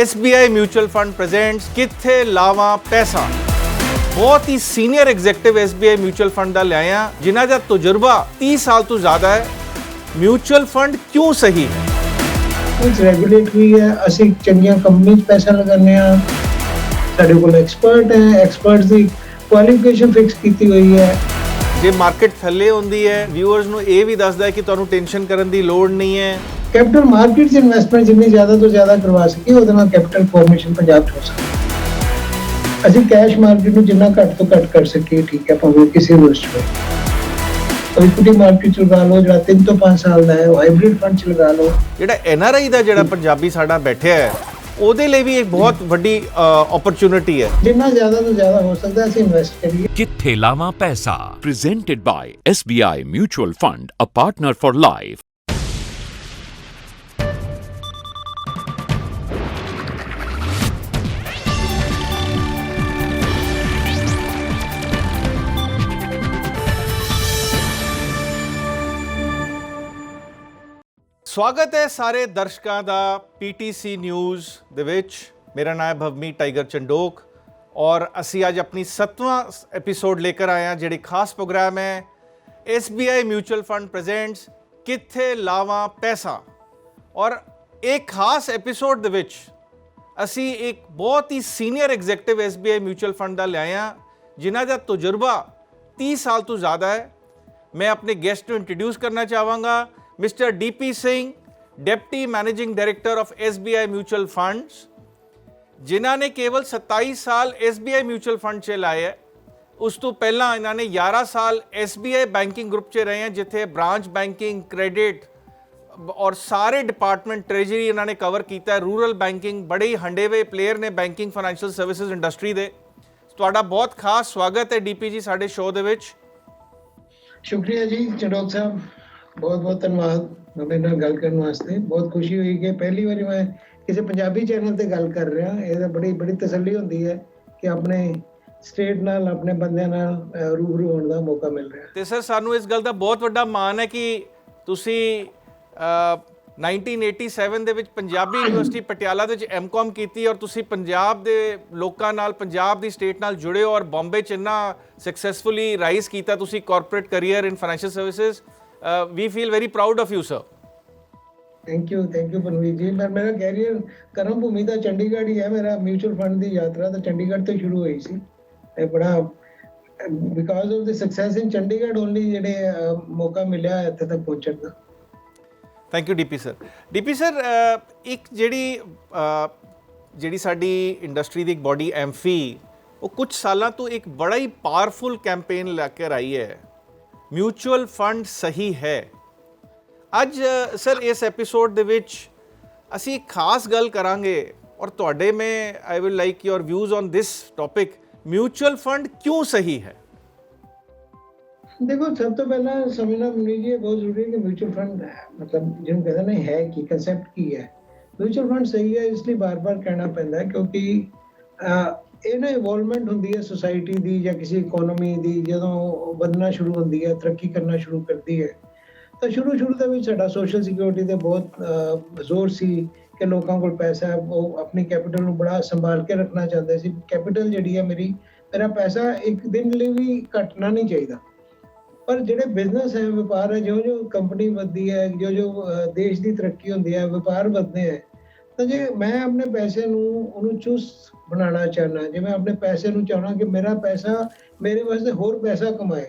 SBI mutual fund presents ਕਿੱਥੇ ਲਾਵਾਂ ਪੈਸਾ। ਬਹੁਤ ਹੀ senior executive SBI mutual fund ਦਾ ਲਿਆਇਆ ਜਿਨ੍ਹਾਂ ਦਾ ਤਜਰਬਾ 30 ਸਾਲ ਤੋਂ ਜ਼ਿਆਦਾ ਹੈ। ਮਿਊਚੁਅਲ ਫੰਡ ਕਿਉਂ ਸਹੀ ਹੈ? ਕੁਝ ਰੈਗੂਲੇਟਰੀ ਹੈ ਅਸੀਂ ਚੰਗੀਆਂ ਕੰਪਨੀ 'ਚ ਪੈਸਾ ਲਗਾਉਂਦੇ ਆ ਸਾਡੇ ਕੋਲ ਐਕਸਪਰਟ ਹੈ ਐਕਸਪਰਟਸ ਦੀ ਕੁਆਲੀਫਿਕੇਸ਼ਨ ਫਿਕਸ ਕੀਤੀ ਹੋਈ ਹੈ। ਜੇ ਮਾਰਕੀਟ ਥੱਲੇ ਹੁੰਦੀ ਹੈ ਵਿਊਅਰਸ ਨੂੰ ਇਹ ਵੀ ਦੱਸਦਾ ਹੈ ਕਿ ਤੁਹਾਨੂੰ ਟੈਨਸ਼ਨ ਕਰਨ ਦੀ ਲੋੜ ਨਹੀਂ ਹੈ। ਕੈਪੀਟਲ ਮਾਰਕੀਟ 'ਚ ਇਨਵੈਸਟਮੈਂਟ ਜਿੰਨੀ ਜ਼ਿਆਦਾ ਤੋਂ ਜ਼ਿਆਦਾ ਕਰਵਾ ਸਕੀਏ ਉਹਦੇ ਨਾਲ ਕੈਪੀਟਲ ਫਾਰਮੇਸ਼ਨ ਪੰਜਾਬ 'ਚ ਹੋ ਅਸੀਂ ਕੈਸ਼ ਮਾਰਕੀਟ ਨੂੰ ਜਿੰਨਾ ਘੱਟ ਤੋਂ ਘੱਟ ਕਰ ਸਕੀਏ ਠੀਕ ਹੈ ਭਾਵੇਂ ਕਿਸੇ ਰੋਸਟ ਵਿੱਚ ਇਕੁਇਟੀ ਮਾਰਕੀਟ 'ਚ ਲਓ ਜਿਹੜਾ 3 ਤੋਂ 5 ਸਾਲ ਦਾ ਹੈ ਉਹ ਹਾਈਬ੍ਰਿਡ ਫੰਡ 'ਚ ਲਗਾ ਲਓ। ਜਿਹੜਾ ਐਨਆਰਆਈ ਦਾ ਜਿਹੜਾ ਪੰਜਾਬੀ ਸਾਡਾ ਬੈਠਿਆ ਹੈ ਉਹਦੇ ਲਈ ਵੀ ਇੱਕ ਬਹੁਤ ਵੱਡੀ ਓਪਰਚ्युनिटी ਹੈ। ਜਿੰਨਾ ਜ਼ਿਆਦਾ ਤੋਂ ਜ਼ਿਆਦਾ ਹੋ ਸਕਦਾ ਅਸੀਂ ਇਨਵੈਸਟ ਕਰੀਏ। ਕਿੱਥੇ ਲਾਵਾਂ ਪੈਸਾ? Presented by SBI mutual fund a partner for life ਸਵਾਗਤ ਹੈ ਸਾਰੇ ਦਰਸ਼ਕਾਂ ਦਾ ਪੀਟੀਸੀ ਨਿਊਜ਼ ਦੇ ਵਿੱਚ। ਮੇਰਾ ਨਾਮ ਹੈ ਭਵਮੀ ਟਾਈਗਰ ਚੰਡੋਕ ਔਰ ਅਸੀਂ ਅੱਜ ਆਪਣੀ 7ਵਾਂ ਐਪੀਸੋਡ ਲੈ ਕੇ ਆਏ ਹਾਂ, ਜਿਹੜੀ ਖਾਸ ਪ੍ਰੋਗਰਾਮ ਹੈ। SBI ਮਿਊਚੁਅਲ ਫੰਡ ਪ੍ਰੈਜ਼ੈਂਟਸ, ਕਿੱਥੇ ਲਾਵਾਂ ਪੈਸਾ? ਔਰ ਇੱਕ ਖਾਸ ਐਪੀਸੋਡ ਦੇ ਵਿੱਚ ਅਸੀਂ ਇੱਕ ਬਹੁਤ ਹੀ senior executive SBI mutual fund ਦਾ ਲਿਆਇਆ ਜਿਨ੍ਹਾਂ ਦਾ ਤਜਰਬਾ 30 ਸਾਲ ਤੋਂ ਜ਼ਿਆਦਾ ਹੈ। ਮੈਂ ਆਪਣੇ ਗੈਸਟ ਨੂੰ ਇੰਟਰੋਡਿਊਸ ਕਰਨਾ ਚਾਹਾਂਗਾ। Mister DP Singh deputy managing director of SBI mutual funds ਜਿਨ੍ਹਾਂ ਨੇ ਕੇਵਲ 27 ਸਾਲ SBI ਮਿਊਚੁਅਲ ਫੰਡ 'ਚ ਲਾਏ ਹੈ ਉਸ ਤੋਂ ਪਹਿਲਾਂ ਇਹਨਾਂ ਨੇ 11 ਸਾਲ SBI ਬੈਂਕਿੰਗ ਗਰੁੱਪ 'ਚ ਰਹੇ ਹੈ ਜਿੱਥੇ ਬ੍ਰਾਂਚ ਬੈਂਕਿੰਗ ਕ੍ਰੈਡਿਟ ਔਰ ਸਾਰੇ ਡਿਪਾਰਟਮੈਂਟ ਟ੍ਰੇਜਰੀ ਇਹਨਾਂ ਨੇ ਕਵਰ ਕੀਤਾ ਹੈ ਰੂਰਲ ਬੈਂਕਿੰਗ ਬੜੇ ਹੀ ਹੰਡੇਵੇ ਪਲੇਅਰ ਨੇ ਬੈਂਕਿੰਗ ਫਾਈਨੈਂਸ਼ੀਅਲ ਸਰਵਿਸਿਜ਼ ਇੰਡਸਟਰੀ ਦੇ ਤੁਹਾਡਾ ਬਹੁਤ ਖਾਸ ਸਵਾਗਤ ਹੈ ਡੀਪੀ ਜੀ ਸਾਡੇ ਸ਼ੋਅ ਦੇ ਵਿੱਚ ਸ਼ੁਕਰੀਆ ਜੀ ਚੜੋਕ ਸਾਹਿਬ ਬਹੁਤ ਬਹੁਤ ਧੰਨਵਾਦ ਤੁਹਾਡੇ ਨਾਲ ਗੱਲ ਕਰਨ ਵਾਸਤੇ। ਬਹੁਤ ਖੁਸ਼ੀ ਹੋਈ ਕਿ ਪਹਿਲੀ ਵਾਰੀ ਮੈਂ ਕਿਸੇ ਪੰਜਾਬੀ ਚੈਨਲ ਤੇ ਗੱਲ ਕਰ ਰਿਹਾ। ਇਹ ਤਾਂ ਬੜੀ ਬੜੀ ਤਸੱਲੀ ਹੁੰਦੀ ਹੈ ਕਿ ਆਪਣੇ ਸਟੇਟ ਨਾਲ ਆਪਣੇ ਬੰਦਿਆਂ ਨਾਲ ਰੂਬਰੂ ਹੋਣ ਦਾ ਮੌਕਾ ਮਿਲ ਰਿਹਾ। ਤੇ ਸਰ ਸਾਨੂੰ ਇਸ ਗੱਲ ਦਾ ਬਹੁਤ ਵੱਡਾ ਮਾਣ ਹੈ ਕਿ ਤੁਸੀਂ ਅਹ, 1987 ਦੇ ਵਿੱਚ ਪੰਜਾਬੀ ਯੂਨੀਵਰਸਿਟੀ ਪਟਿਆਲਾ ਦੇ ਵਿੱਚ ਐਮਕਾਮ ਕੀਤੀ ਔਰ ਤੁਸੀਂ ਪੰਜਾਬ ਦੇ ਲੋਕਾਂ ਨਾਲ ਪੰਜਾਬ ਦੀ ਸਟੇਟ ਨਾਲ ਜੁੜੇ ਹੋ ਔਰ ਬੰਬੇ ਚ ਇੰਨਾ ਸਕਸੈਸਫੁਲੀ ਰਾਈਜ਼ ਕੀਤਾ। ਤੁਸੀਂ corporate career in financial services we feel very proud of you sir thank you thank you Panveer ji ਮੈਂ ਮੇਰਾ ਕੈਰੀਅਰ ਕਰਮ ਭੂਮੀ ਦਾ ਚੰਡੀਗੜ੍ਹ ਹੀ ਹੈ ਮੇਰਾ ਮਿਊਚੁਅਲ ਫੰਡ ਦੀ ਯਾਤਰਾ ਤਾਂ ਚੰਡੀਗੜ੍ਹ ਤੋਂ ਸ਼ੁਰੂ ਹੋਈ ਸੀ। ਇਹ ਬੜਾ because of the success in Chandigarh only ਜਿਹੜੇ ਮੌਕਾ ਮਿਲਿਆ ਇੱਥੇ ਤੱਕ ਪਹੁੰਚਣ ਦਾ। Thank you DP sir DP sir ਇੱਕ ਜਿਹੜੀ ਜਿਹੜੀ ਸਾਡੀ ਇੰਡਸਟਰੀ ਦੀ ਇੱਕ ਬਾਡੀ ਐਮਫੀ ਉਹ ਕੁਝ ਸਾਲਾਂ ਤੋਂ ਇੱਕ ਬੜਾ ਹੀ ਪਾਵਰਫੁਲ ਕੈਂਪੇਨ ਲੈ ਕੇ ਆਈ ਹੈ। ਮਿਊਚੁਅਲ ਫੰਡ ਸਹੀ ਹੈ ਅੱਜ ਸਰ ਇਸ ਐਪੀਸੋਡ ਦੇ ਵਿੱਚ ਅਸੀਂ ਇੱਕ ਖਾਸ ਗੱਲ ਕਰਾਂਗੇ ਔਰ ਤੁਹਾਡੇ ਮੈਂ I will like your views on this topic mutual fund ਕਿਉਂ ਸਹੀ ਹੈ ਦੇਖੋ ਸਭ ਤੋਂ ਪਹਿਲਾਂ ਸਮਝਣਾ ਮਨੀ ਜੀ ਇਹ ਬਹੁਤ ਜ਼ਰੂਰੀ ਹੈ ਕਿ ਮਿਊਚੁਅਲ ਫੰਡ ਮਤਲਬ ਜਿਹਨੂੰ ਕਹਿੰਦੇ ਨੇ ਹੈ ਕੀ ਕਨਸੈਪਟ ਕੀ ਹੈ ਮਿਊਚੁਅਲ ਫੰਡ ਸਹੀ ਹੈ ਇਸ ਲਈ ਬਾਰ-ਬਾਰ ਕਹਿਣਾ ਪੈਂਦਾ ਹੈ ਕਿਉਂਕਿ ਅਹ, ਇਹ ਨਾ ਇਵੋਲਵਮੈਂਟ ਹੁੰਦੀ ਹੈ ਸੋਸਾਇਟੀ ਦੀ ਜਾਂ ਕਿਸੇ ਇਕਨੋਮੀ ਦੀ ਜਦੋਂ ਵਧਣਾ ਸ਼ੁਰੂ ਹੁੰਦੀ ਹੈ ਤਰੱਕੀ ਕਰਨਾ ਸ਼ੁਰੂ ਕਰਦੀ ਹੈ ਤਾਂ ਸ਼ੁਰੂ ਸ਼ੁਰੂ ਦੇ ਵਿੱਚ ਸਾਡਾ ਸੋਸ਼ਲ ਸਿਕਿਉਰਿਟੀ ਤੇ ਬਹੁਤ ਜ਼ੋਰ ਸੀ ਕਿ ਲੋਕਾਂ ਕੋਲ ਪੈਸਾ ਹੈ ਉਹ ਆਪਣੀ ਕੈਪੀਟਲ ਨੂੰ ਬੜਾ ਸੰਭਾਲ ਕੇ ਰੱਖਣਾ ਚਾਹੁੰਦੇ ਸੀ। ਕੈਪੀਟਲ ਜਿਹੜੀ ਹੈ ਮੇਰੀ ਮੇਰਾ ਪੈਸਾ ਇੱਕ ਦਿਨ ਲਈ ਵੀ ਘਟਣਾ ਨਹੀਂ ਚਾਹੀਦਾ। ਪਰ ਜਿਹੜੇ ਬਿਜ਼ਨਸ ਹੈ ਵਪਾਰ ਹੈ ਜੋ ਜੋ ਕੰਪਨੀ ਵੱਧਦੀ ਹੈ ਜੋ ਜੋ ਦੇਸ਼ ਦੀ ਤਰੱਕੀ ਹੁੰਦੀ ਹੈ ਵਪਾਰ ਵਧਦੇ ਹੈ ਤਾਂ ਜੇ ਮੈਂ ਆਪਣੇ ਪੈਸੇ ਨੂੰ ਉਹਨੂੰ ਚੁਸਤ ਬਣਾਉਣਾ ਚਾਹਨਾ ਜੇ ਮੈਂ ਆਪਣੇ ਪੈਸੇ ਨੂੰ ਚਾਹਣਾ ਕਿ ਮੇਰਾ ਪੈਸਾ ਮੇਰੇ ਵਾਸਤੇ ਹੋਰ ਪੈਸਾ ਕਮਾਏ,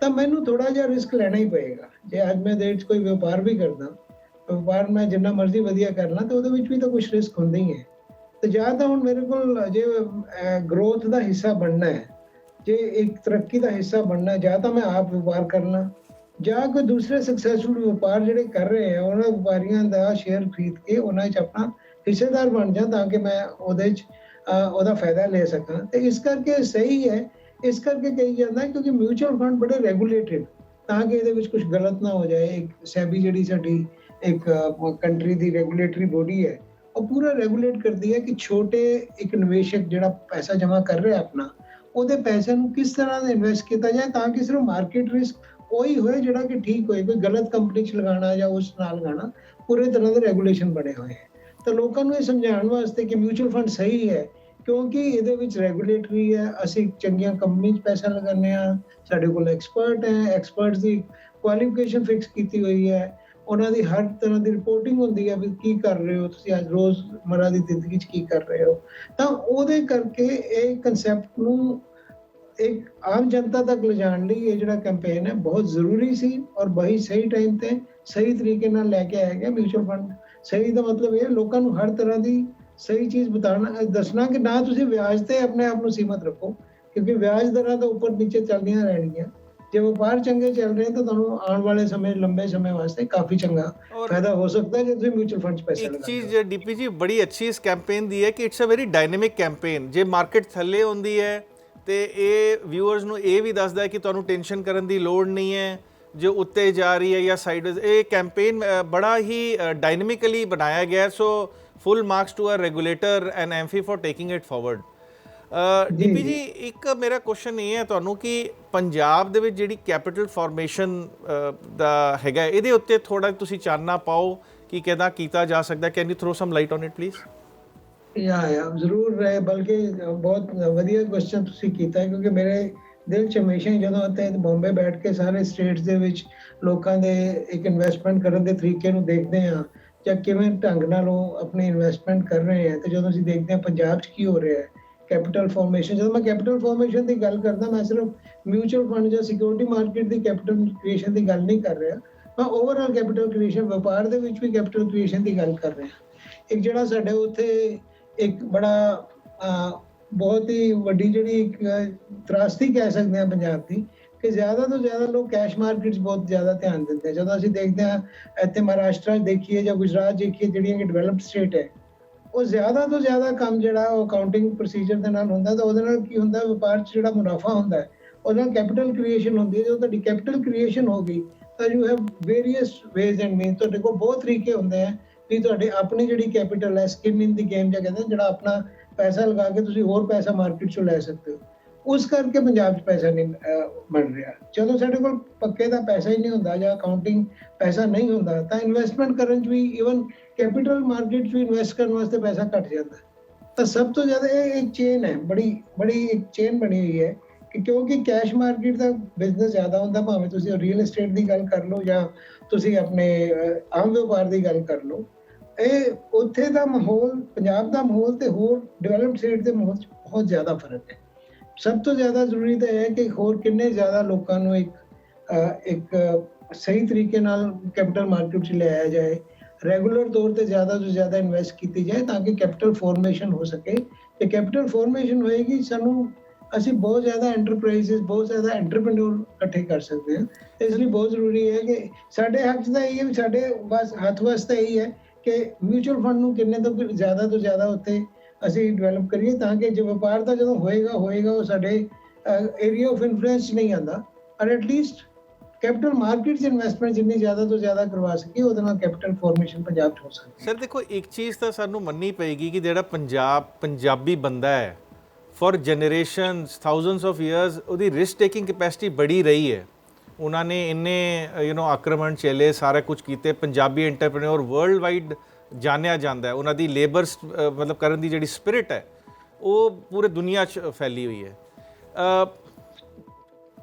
ਤਾਂ ਮੈਨੂੰ ਥੋੜਾ ਜਿਹਾ ਰਿਸਕ ਲੈਣਾ ਹੀ ਪਏਗਾ। ਜੇ ਅੱਜ ਮੈਂ ਦੇਸ਼ 'ਚ ਕੋਈ ਵਪਾਰ ਵੀ ਕਰਦਾ, ਵਪਾਰ ਮੈਂ ਜਿੰਨਾ ਮਰਜ਼ੀ ਵਧੀਆ ਕਰ ਲਾਂ, ਤਾਂ ਉਹਦੇ ਵਿੱਚ ਵੀ ਤਾਂ ਕੁਝ ਰਿਸਕ ਹੁੰਦਾ ਹੀ ਹੈ। ਤੇ ਜਾਂ ਤਾਂ ਹੁਣ ਮੇਰੇ ਕੋਲ ਜੇ ਗਰੋਥ ਦਾ ਹਿੱਸਾ ਬਣਨਾ ਹੈ। ਜੇ ਇੱਕ ਤਰੱਕੀ ਦਾ ਹਿੱਸਾ ਬਣਨਾ ਜਾਂ ਤਾਂ ਮੈਂ ਆਪ ਵਪਾਰ ਕਰਨਾ। ਜਾਂ ਕੋਈ ਦੂਸਰੇ ਸਕਸੈਸਫੁਲ ਵਪਾਰ ਜਿਹੜੇ ਕਰ ਰਹੇ ਆ ਉਹਨਾਂ ਵਪਾਰੀਆਂ ਦਾ ਸ਼ੇਅਰ ਖਰੀਦ ਕੇ ਉਹਨਾਂ 'ਚ ਆਪਣਾ ਹਿੱਸੇਦਾਰ ਬਣ ਜਾ ਤਾਂ ਕਿ ਮੈਂ ਉਹਦੇ 'ਚ ਅਹ, ਉਹਦਾ ਫਾਇਦਾ ਲੈ ਸਕਾਂ। ਤੇ ਇਸ ਕਰਕੇ ਸਹੀ ਹੈ ਇਸ ਕਰਕੇ ਕਹੀ ਜਾਂਦਾ ਹੈ ਕਿਉਂਕਿ ਮਿਊਚੁਅਲ ਫੰਡ ਬੜੇ ਰੈਗੂਲੇਟਡ ਤਾਂ ਕਿ ਇਹਦੇ ਵਿੱਚ ਕੁਝ ਗਲਤ ਨਾ ਹੋ ਜਾਏ। ਇੱਕ ਸੈਬੀ ਜਿਹੜੀ ਸਾਡੀ ਇੱਕ ਕੰਟਰੀ ਦੀ ਰੈਗੂਲੇਟਰੀ ਬੋਡੀ ਹੈ ਉਹ ਪੂਰਾ ਰੈਗੂਲੇਟ ਕਰਦੀ ਹੈ ਕਿ ਛੋਟੇ ਇੱਕ ਨਿਵੇਸ਼ਕ ਜਿਹੜਾ ਪੈਸਾ ਜਮ੍ਹਾਂ ਕਰ ਰਿਹਾ ਆਪਣਾ ਉਹਦੇ ਪੈਸੇ ਨੂੰ ਕਿਸ ਤਰ੍ਹਾਂ ਦੇ ਇਨਵੈਸਟ ਕੀਤਾ ਜਾਏ ਤਾਂ ਕਿ ਸਿਰਫ ਮਾਰਕੀਟ ਰਿਸਕ ਉਹੀ ਹੋਏ ਜਿਹੜਾ ਕਿ ਠੀਕ ਹੋਏ, ਕੋਈ ਗਲਤ ਕੰਪਨੀ 'ਚ ਲਗਾਉਣਾ ਜਾਂ ਉਸ ਨਾਲ ਲਗਾਉਣਾ, ਪੂਰੇ ਤਰ੍ਹਾਂ ਦੇ ਰੈਗੂਲੇਸ਼ਨ ਬਣੇ ਹੋਏ ਤਾਂ ਲੋਕਾਂ ਨੂੰ ਇਹ ਸਮਝਾਉਣ ਵਾਸਤੇ ਕਿ ਮਿਊਚੁਅਲ ਫੰਡ ਸਹੀ ਹੈ, ਕਿਉਂਕਿ ਇਹਦੇ ਵਿੱਚ ਰੈਗੂਲੇਟਰੀ ਹੈ, ਅਸੀਂ ਚੰਗੀਆਂ ਕੰਪਨੀ 'ਚ ਪੈਸਾ ਲਗਾਉਂਦੇ ਆ ਸਾਡੇ ਕੋਲ ਐਕਸਪਰਟ ਹੈ ਐਕਸਪਰਟਸ ਦੀ ਕੁਆਲੀਫਿਕੇਸ਼ਨ ਫਿਕਸ ਕੀਤੀ ਹੋਈ ਹੈ, ਉਹਨਾਂ ਦੀ ਹਰ ਤਰ੍ਹਾਂ ਦੀ ਰਿਪੋਰਟਿੰਗ ਹੁੰਦੀ ਹੈ ਵੀ ਕੀ ਕਰ ਰਹੇ ਹੋ, ਤੁਸੀਂ ਅੱਜ ਰੋਜ਼ ਮਰਾ ਦੀ ਜ਼ਿੰਦਗੀ 'ਚ ਕੀ ਕਰ ਰਹੇ ਹੋ। ਤਾਂ ਉਹਦੇ ਕਰਕੇ ਇਹ ਕਨਸੈਪਟ ਨੂੰ ਇੱਕ ਆਮ ਜਨਤਾ ਤੱਕ ਲਿਜਾਣ ਲਈ ਇਹ ਜਿਹੜਾ ਕੈਂਪੇਨ ਹੈ ਬਹੁਤ ਜ਼ਰੂਰੀ ਸੀ ਔਰ ਬਈ ਸਹੀ ਟਾਈਮ ਤੇ ਸਹੀ ਤਰੀਕੇ ਨਾਲ ਲੈ ਕੇ ਆਇਆ ਗਿਆ ਮਿਊਚੁਅਲ ਫੰਡ ਸਹੀ ਦਾ ਮਤਲਬ ਇਹ ਲੋਕਾਂ ਨੂੰ ਹਰ ਤਰ੍ਹਾਂ ਦੀ ਸਹੀ ਚੀਜ਼ ਬਤਾਣਾ ਦੱਸਣਾ ਕਿ ਨਾ ਤੁਸੀਂ ਵਿਆਜ ਤੇ ਆਪਣੇ ਆਪ ਨੂੰ ਸੀਮਤ ਰੱਖੋ ਕਿਉਂਕਿ ਵਿਆਜ ਦਰਾਂ ਤਾਂ ਉੱਪਰ ਨੀਚੇ ਚੱਲਦੀਆਂ ਰਹਿਣਗੀਆਂ ਜੇ ਵਪਾਰ ਚੰਗੇ ਚੱਲ ਰਹੇ ਤਾਂ ਤੁਹਾਨੂੰ ਆਉਣ ਵਾਲੇ ਸਮੇਂ ਲੰਬੇ ਸਮੇਂ ਵਾਸਤੇ ਕਾਫੀ ਚੰਗਾ ਫਾਇਦਾ ਹੋ ਸਕਦਾ ਹੈ ਜੇ ਤੁਸੀਂ ਮਿਊਚੁਅਲ ਫੰਡ 'ਚ ਪੈਸੇ ਇੱਕ ਲਗਾਉਂਦੇ ਚੀਜ਼ ਡੀਪੀ ਜੀ ਬੜੀ ਅੱਛੀ ਇਸ ਕੈਂਪੇਨ ਦੀ ਹੈ ਕਿ it's a very dynamic campaign ਜੇ ਮਾਰਕੀਟ ਥੱਲੇ ਹੁੰਦੀ ਹੈ ਤੇ ਇਹ ਵਿਊਅਰਸ ਨੂੰ ਇਹ ਵੀ ਦੱਸਦਾ ਹੈ ਕਿ ਤੁਹਾਨੂੰ ਟੈਨਸ਼ਨ ਕਰਨ ਦੀ ਲੋੜ ਨਹੀਂ ਹੈ ਜੋ ਉੱਤੇ ਜਾ ਰਹੀ ਹੈ ਜਾਂ ਸਾਈਡਵੇਜ਼ ਇਹ ਕੈਂਪੇਨ ਬੜਾ ਹੀ ਡਾਇਨਾਮਿਕਲੀ ਬਣਾਇਆ ਗਿਆ so full marks to a regulator and AMFI for taking it forward DP ji ਇੱਕ ਮੇਰਾ ਕੁਐਸਚਨ ਇਹ ਹੈ ਤੁਹਾਨੂੰ ਕਿ ਪੰਜਾਬ ਦੇ ਵਿੱਚ ਜਿਹੜੀ ਕੈਪੀਟਲ ਫਾਰਮੇਸ਼ਨ ਦਾ ਹੈਗਾ ਇਹਦੇ ਉੱਤੇ ਥੋੜਾ ਤੁਸੀਂ ਚਾਨਣਾ ਪਾਓ ਕਿ ਕਿਦਾਂ ਕੀਤਾ ਜਾ ਸਕਦਾ can you throw some light on it please yeah yeah ਜ਼ਰੂਰ ਰਹੇ, ਬਲਕਿ ਬਹੁਤ ਵਧੀਆ ਕੁਐਸਚਨ ਤੁਸੀਂ ਕੀਤਾ ਕਿਉਂਕਿ ਮੇਰੇ ਦਿਲ ਚ ਹਮੇਸ਼ਾ ਹੀ ਜਦੋਂ ਉੱਥੇ ਬੰਬੇ ਬੈਠ ਕੇ ਸਾਰੇ ਸਟੇਟਸ ਦੇ ਵਿੱਚ ਲੋਕਾਂ ਦੇ ਇੱਕ ਇਨਵੈਸਟਮੈਂਟ ਕਰਨ ਦੇ ਤਰੀਕੇ ਨੂੰ ਦੇਖਦੇ ਆ ਜਾਂ ਕਿਵੇਂ ਢੰਗ ਨਾਲ ਉਹ ਆਪਣੀ ਇਨਵੈਸਟਮੈਂਟ ਕਰ ਰਹੇ ਆ ਤੇ ਜਦੋਂ ਅਸੀਂ ਦੇਖਦੇ ਆ ਪੰਜਾਬ 'ਚ ਕੀ ਹੋ ਰਿਹਾ ਹੈ ਕੈਪੀਟਲ ਫਾਰਮੇਸ਼ਨ ਜਦੋਂ ਮੈਂ ਕੈਪੀਟਲ ਫਾਰਮੇਸ਼ਨ ਦੀ ਗੱਲ ਕਰਦਾ, ਮੈਂ ਸਿਰਫ ਮਿਊਚੁਅਲ ਫੰਡ ਜਾਂ ਸਿਕਿਉਰਿਟੀ ਮਾਰਕੀਟ ਦੀ ਕੈਪੀਟਲ ਕ੍ਰੀਏਸ਼ਨ ਦੀ ਗੱਲ ਨਹੀਂ ਕਰ ਰਿਹਾ, ਮੈਂ ਓਵਰਆਲ ਕੈਪੀਟਲ ਕ੍ਰੀਏਸ਼ਨ ਵਪਾਰ ਦੇ ਵਿੱਚ ਵੀ ਕੈਪੀਟਲ ਕ੍ਰੀਏਸ਼ਨ ਦੀ ਗੱਲ ਕਰ ਰਿਹਾ। ਇੱਕ ਜਿਹੜਾ ਸਾਡੇ ਉੱਥੇ ਇੱਕ ਬੜਾ ਬਹੁਤ ਹੀ ਵੱਡੀ ਜਿਹੜੀ ਇੱਕ ਤਰਾਸਦੀ ਕਹਿ ਸਕਦੇ ਆ ਪੰਜਾਬ ਦੀ ਕਿ ਜ਼ਿਆਦਾ ਤੋਂ ਜ਼ਿਆਦਾ ਲੋਕ ਕੈਸ਼ ਮਾਰਕੀਟਸ ਬਹੁਤ ਜ਼ਿਆਦਾ ਧਿਆਨ ਦਿੰਦੇ ਆ। ਜਦੋਂ ਅਸੀਂ ਦੇਖਦੇ ਆ ਇੱਥੇ ਮਹਾਰਾਸ਼ਟਰ ਦੇਖੀਏ ਜਾਂ ਗੁਜਰਾਤ ਦੇਖੀਏ, ਜਿਹੜੀਆਂ ਕਿ ਡਿਵੈਲਪਡ ਸਟੇਟ ਹੈ, ਉਹ ਜ਼ਿਆਦਾ ਤੋਂ ਜ਼ਿਆਦਾ ਕੰਮ ਜਿਹੜਾ ਉਹ ਅਕਾਊਂਟਿੰਗ ਪ੍ਰੋਸੀਜਰ ਦੇ ਨਾਲ ਹੁੰਦਾ ਤਾਂ ਉਹਦੇ ਨਾਲ ਕੀ ਹੁੰਦਾ ਵਪਾਰ 'ਚ ਜਿਹੜਾ ਮੁਨਾਫਾ ਹੁੰਦਾ ਉਹਦੇ ਨਾਲ ਕੈਪੀਟਲ ਕ੍ਰੀਏਸ਼ਨ ਹੁੰਦੀ ਹੈ। ਜਦੋਂ ਤੁਹਾਡੀ ਕੈਪੀਟਲ ਕ੍ਰੀਏਸ਼ਨ ਹੋ ਗਈ ਤਾਂ you have various ways and mean ਤੁਹਾਡੇ ਕੋਲ ਬਹੁਤ ਤਰੀਕੇ ਹੁੰਦੇ ਆ। ਵੀ ਤੁਹਾਡੇ ਆਪਣੀ ਜਿਹੜੀ ਕੈਪੀਟਲ ਹੈ ਸਕਿਨ ਇਨ ਦੀ ਗੇਮ ਜਾਂ ਕਹਿੰਦੇ ਜਿਹੜਾ ਆਪਣਾ ਪੈਸਾ ਲਗਾ ਕੇ ਤੁਸੀਂ ਹੋਰ ਪੈਸਾ ਮਾਰਕੀਟ 'ਚੋਂ ਲੈ ਸਕਦੇ ਹੋ। ਉਸ ਕਰਕੇ ਪੰਜਾਬ 'ਚ ਪੈਸਾ ਨਹੀਂ ਬਣ ਰਿਹਾ। ਜਦੋਂ ਸਾਡੇ ਕੋਲ ਪੱਕੇ ਦਾ ਪੈਸਾ ਹੀ ਨਹੀਂ ਹੁੰਦਾ ਜਾਂ ਅਕਾਊਂਟਿੰਗ ਪੈਸਾ ਨਹੀਂ ਹੁੰਦਾ, ਤਾਂ ਇਨਵੈਸਟਮੈਂਟ ਕਰਨ 'ਚ ਵੀ ਇਵਨ ਕੈਪੀਟਲ ਮਾਰਕੀਟ 'ਚ ਵੀ ਇਨਵੈਸਟ ਕਰਨ ਵਾਸਤੇ ਪੈਸਾ ਘਟ ਜਾਂਦਾ। ਤਾਂ ਸਭ ਤੋਂ ਜ਼ਿਆਦਾ ਇਹ ਇੱਕ ਚੇਨ ਹੈ, ਬੜੀ ਬੜੀ ਇੱਕ ਚੇਨ ਬਣੀ ਹੋਈ ਹੈ। ਕਿਉਂਕਿ ਕੈਸ਼ ਮਾਰਕੀਟ ਦਾ ਬਿਜ਼ਨਸ ਜ਼ਿਆਦਾ ਹੁੰਦਾ, ਭਾਵੇਂ ਤੁਸੀਂ ਰੀਅਲ ਏਸਟੇਟ ਦੀ ਗੱਲ ਕਰ ਲਓ ਜਾਂ ਤੁਸੀਂ ਆਪਣੇ ਆਮ ਵਪਾਰ ਦੀ ਗੱਲ ਕਰ ਲਓ, ਇਹ ਉੱਥੇ ਦਾ ਮਾਹੌਲ, ਪੰਜਾਬ ਦਾ ਮਾਹੌਲ ਤੇ ਹੋਰ ਡਿਵੈਲਪਡ ਸਟੇਟ ਦੇ ਮਾਹੌਲ 'ਚ ਬਹੁਤ ਜ਼ਿਆਦਾ ਫ਼ਰਕ ਹੈ। ਸਭ ਤੋਂ ਜ਼ਿਆਦਾ ਜ਼ਰੂਰੀ ਤਾਂ ਇਹ ਹੈ ਕਿ ਹੋਰ ਕਿੰਨੇ ਜ਼ਿਆਦਾ ਲੋਕਾਂ ਨੂੰ ਇੱਕ ਇੱਕ ਸਹੀ ਤਰੀਕੇ ਨਾਲ ਕੈਪੀਟਲ ਮਾਰਕੀਟ 'ਚ ਲਿਆਇਆ ਜਾਏ ਰੈਗੂਲਰ ਤੌਰ ਤੇ ਜ਼ਿਆਦਾ ਤੋਂ ਜ਼ਿਆਦਾ ਇਨਵੈਸਟ ਕੀਤੀ ਜਾਏ ਤਾਂ ਕਿ ਕੈਪੀਟਲ ਫਾਰਮੇਸ਼ਨ ਹੋ ਸਕੇ। ਤੇ ਕੈਪੀਟਲ ਫਾਰਮੇਸ਼ਨ ਹੋਏਗੀ, ਸਾਨੂੰ ਅਸੀਂ ਬਹੁਤ ਜ਼ਿਆਦਾ ਐਂਟਰਪ੍ਰਾਈਜ਼ਸ ਬਹੁਤ ਜ਼ਿਆਦਾ ਐਂਟਰਪ੍ਰੈਨਿਓਰ ਇਕੱਠੇ ਕਰ ਸਕਦੇ ਹਾਂ। ਇਸ ਲਈ ਬਹੁਤ ਜ਼ਰੂਰੀ ਹੈ ਕਿ ਸਾਡੇ ਹੱਥ 'ਚ ਇਹ ਵੀ ਸਾਡੇ ਬਸ ਹੱਥ ਵਾਸਤੇ ਇਹੀ ਹੈ ਕਿ ਮਿਊਚੁਅਲ ਫੰਡ ਨੂੰ ਕਿੰਨੇ ਤੋਂ ਜ਼ਿਆਦਾ ਤੋਂ ਜ਼ਿਆਦਾ ਉੱਥੇ ਅਸੀਂ ਡਿਵੈਲਪ ਕਰੀਏ ਤਾਂ ਕਿ ਜੇ ਵਪਾਰ ਦਾ ਜਦੋਂ ਹੋਏਗਾ ਹੋਏਗਾ, ਉਹ ਸਾਡੇ ਏਰੀਆ ਆਫ ਇਨਫਲੂਐਂਸ ਨਹੀਂ ਆਂਦਾ ਔਰ ਐਟ ਲੀਸਟ ਕੈਪੀਟਲ ਮਾਰਕੀਟ 'ਚ ਇਨਵੈਸਟਮੈਂਟ ਜਿੰਨੀ ਜ਼ਿਆਦਾ ਤੋਂ ਜ਼ਿਆਦਾ ਕਰਵਾ ਸਕੀਏ, ਉਹਦੇ ਨਾਲ ਕੈਪੀਟਲ ਫਾਰਮੇਸ਼ਨ ਪੰਜਾਬ 'ਚ ਹੋ ਸਕਦੀ ਸਰ ਦੇਖੋ, ਇੱਕ ਚੀਜ਼ ਤਾਂ ਸਾਨੂੰ ਮੰਨਣੀ ਪਏਗੀ ਕਿ ਜਿਹੜਾ ਪੰਜਾਬ, ਪੰਜਾਬੀ ਬੰਦਾ ਹੈ four generations thousands of years ਉਹਦੀ ਰਿਸਕ ਟੇਕਿੰਗ ਕਪੈਸਿਟੀ ਬੜੀ ਰਹੀ ਹੈ। ਉਹਨਾਂ ਨੇ ਇੰਨੇ ਯੂ نو ਆਕਰਮਣ ਚੇਲੇ ਸਾਰਾ ਕੁਝ ਕੀਤੇ, ਪੰਜਾਬੀ ਐਂਟਰਪ੍ਰੀਨਿਓਰ ਵਰਲਡ ਵਾਈਡ ਜਾਣਿਆ ਜਾਂਦਾ ਹੈ। ਉਹਨਾਂ ਦੀ ਲੇਬਰ ਮਤਲਬ ਕਰਨ ਦੀ ਜਿਹੜੀ ਸਪਿਰਿਟ ਹੈ, ਉਹ ਪੂਰੇ ਦੁਨੀਆ 'ਚ ਫੈਲੀ ਹੋਈ ਹੈ।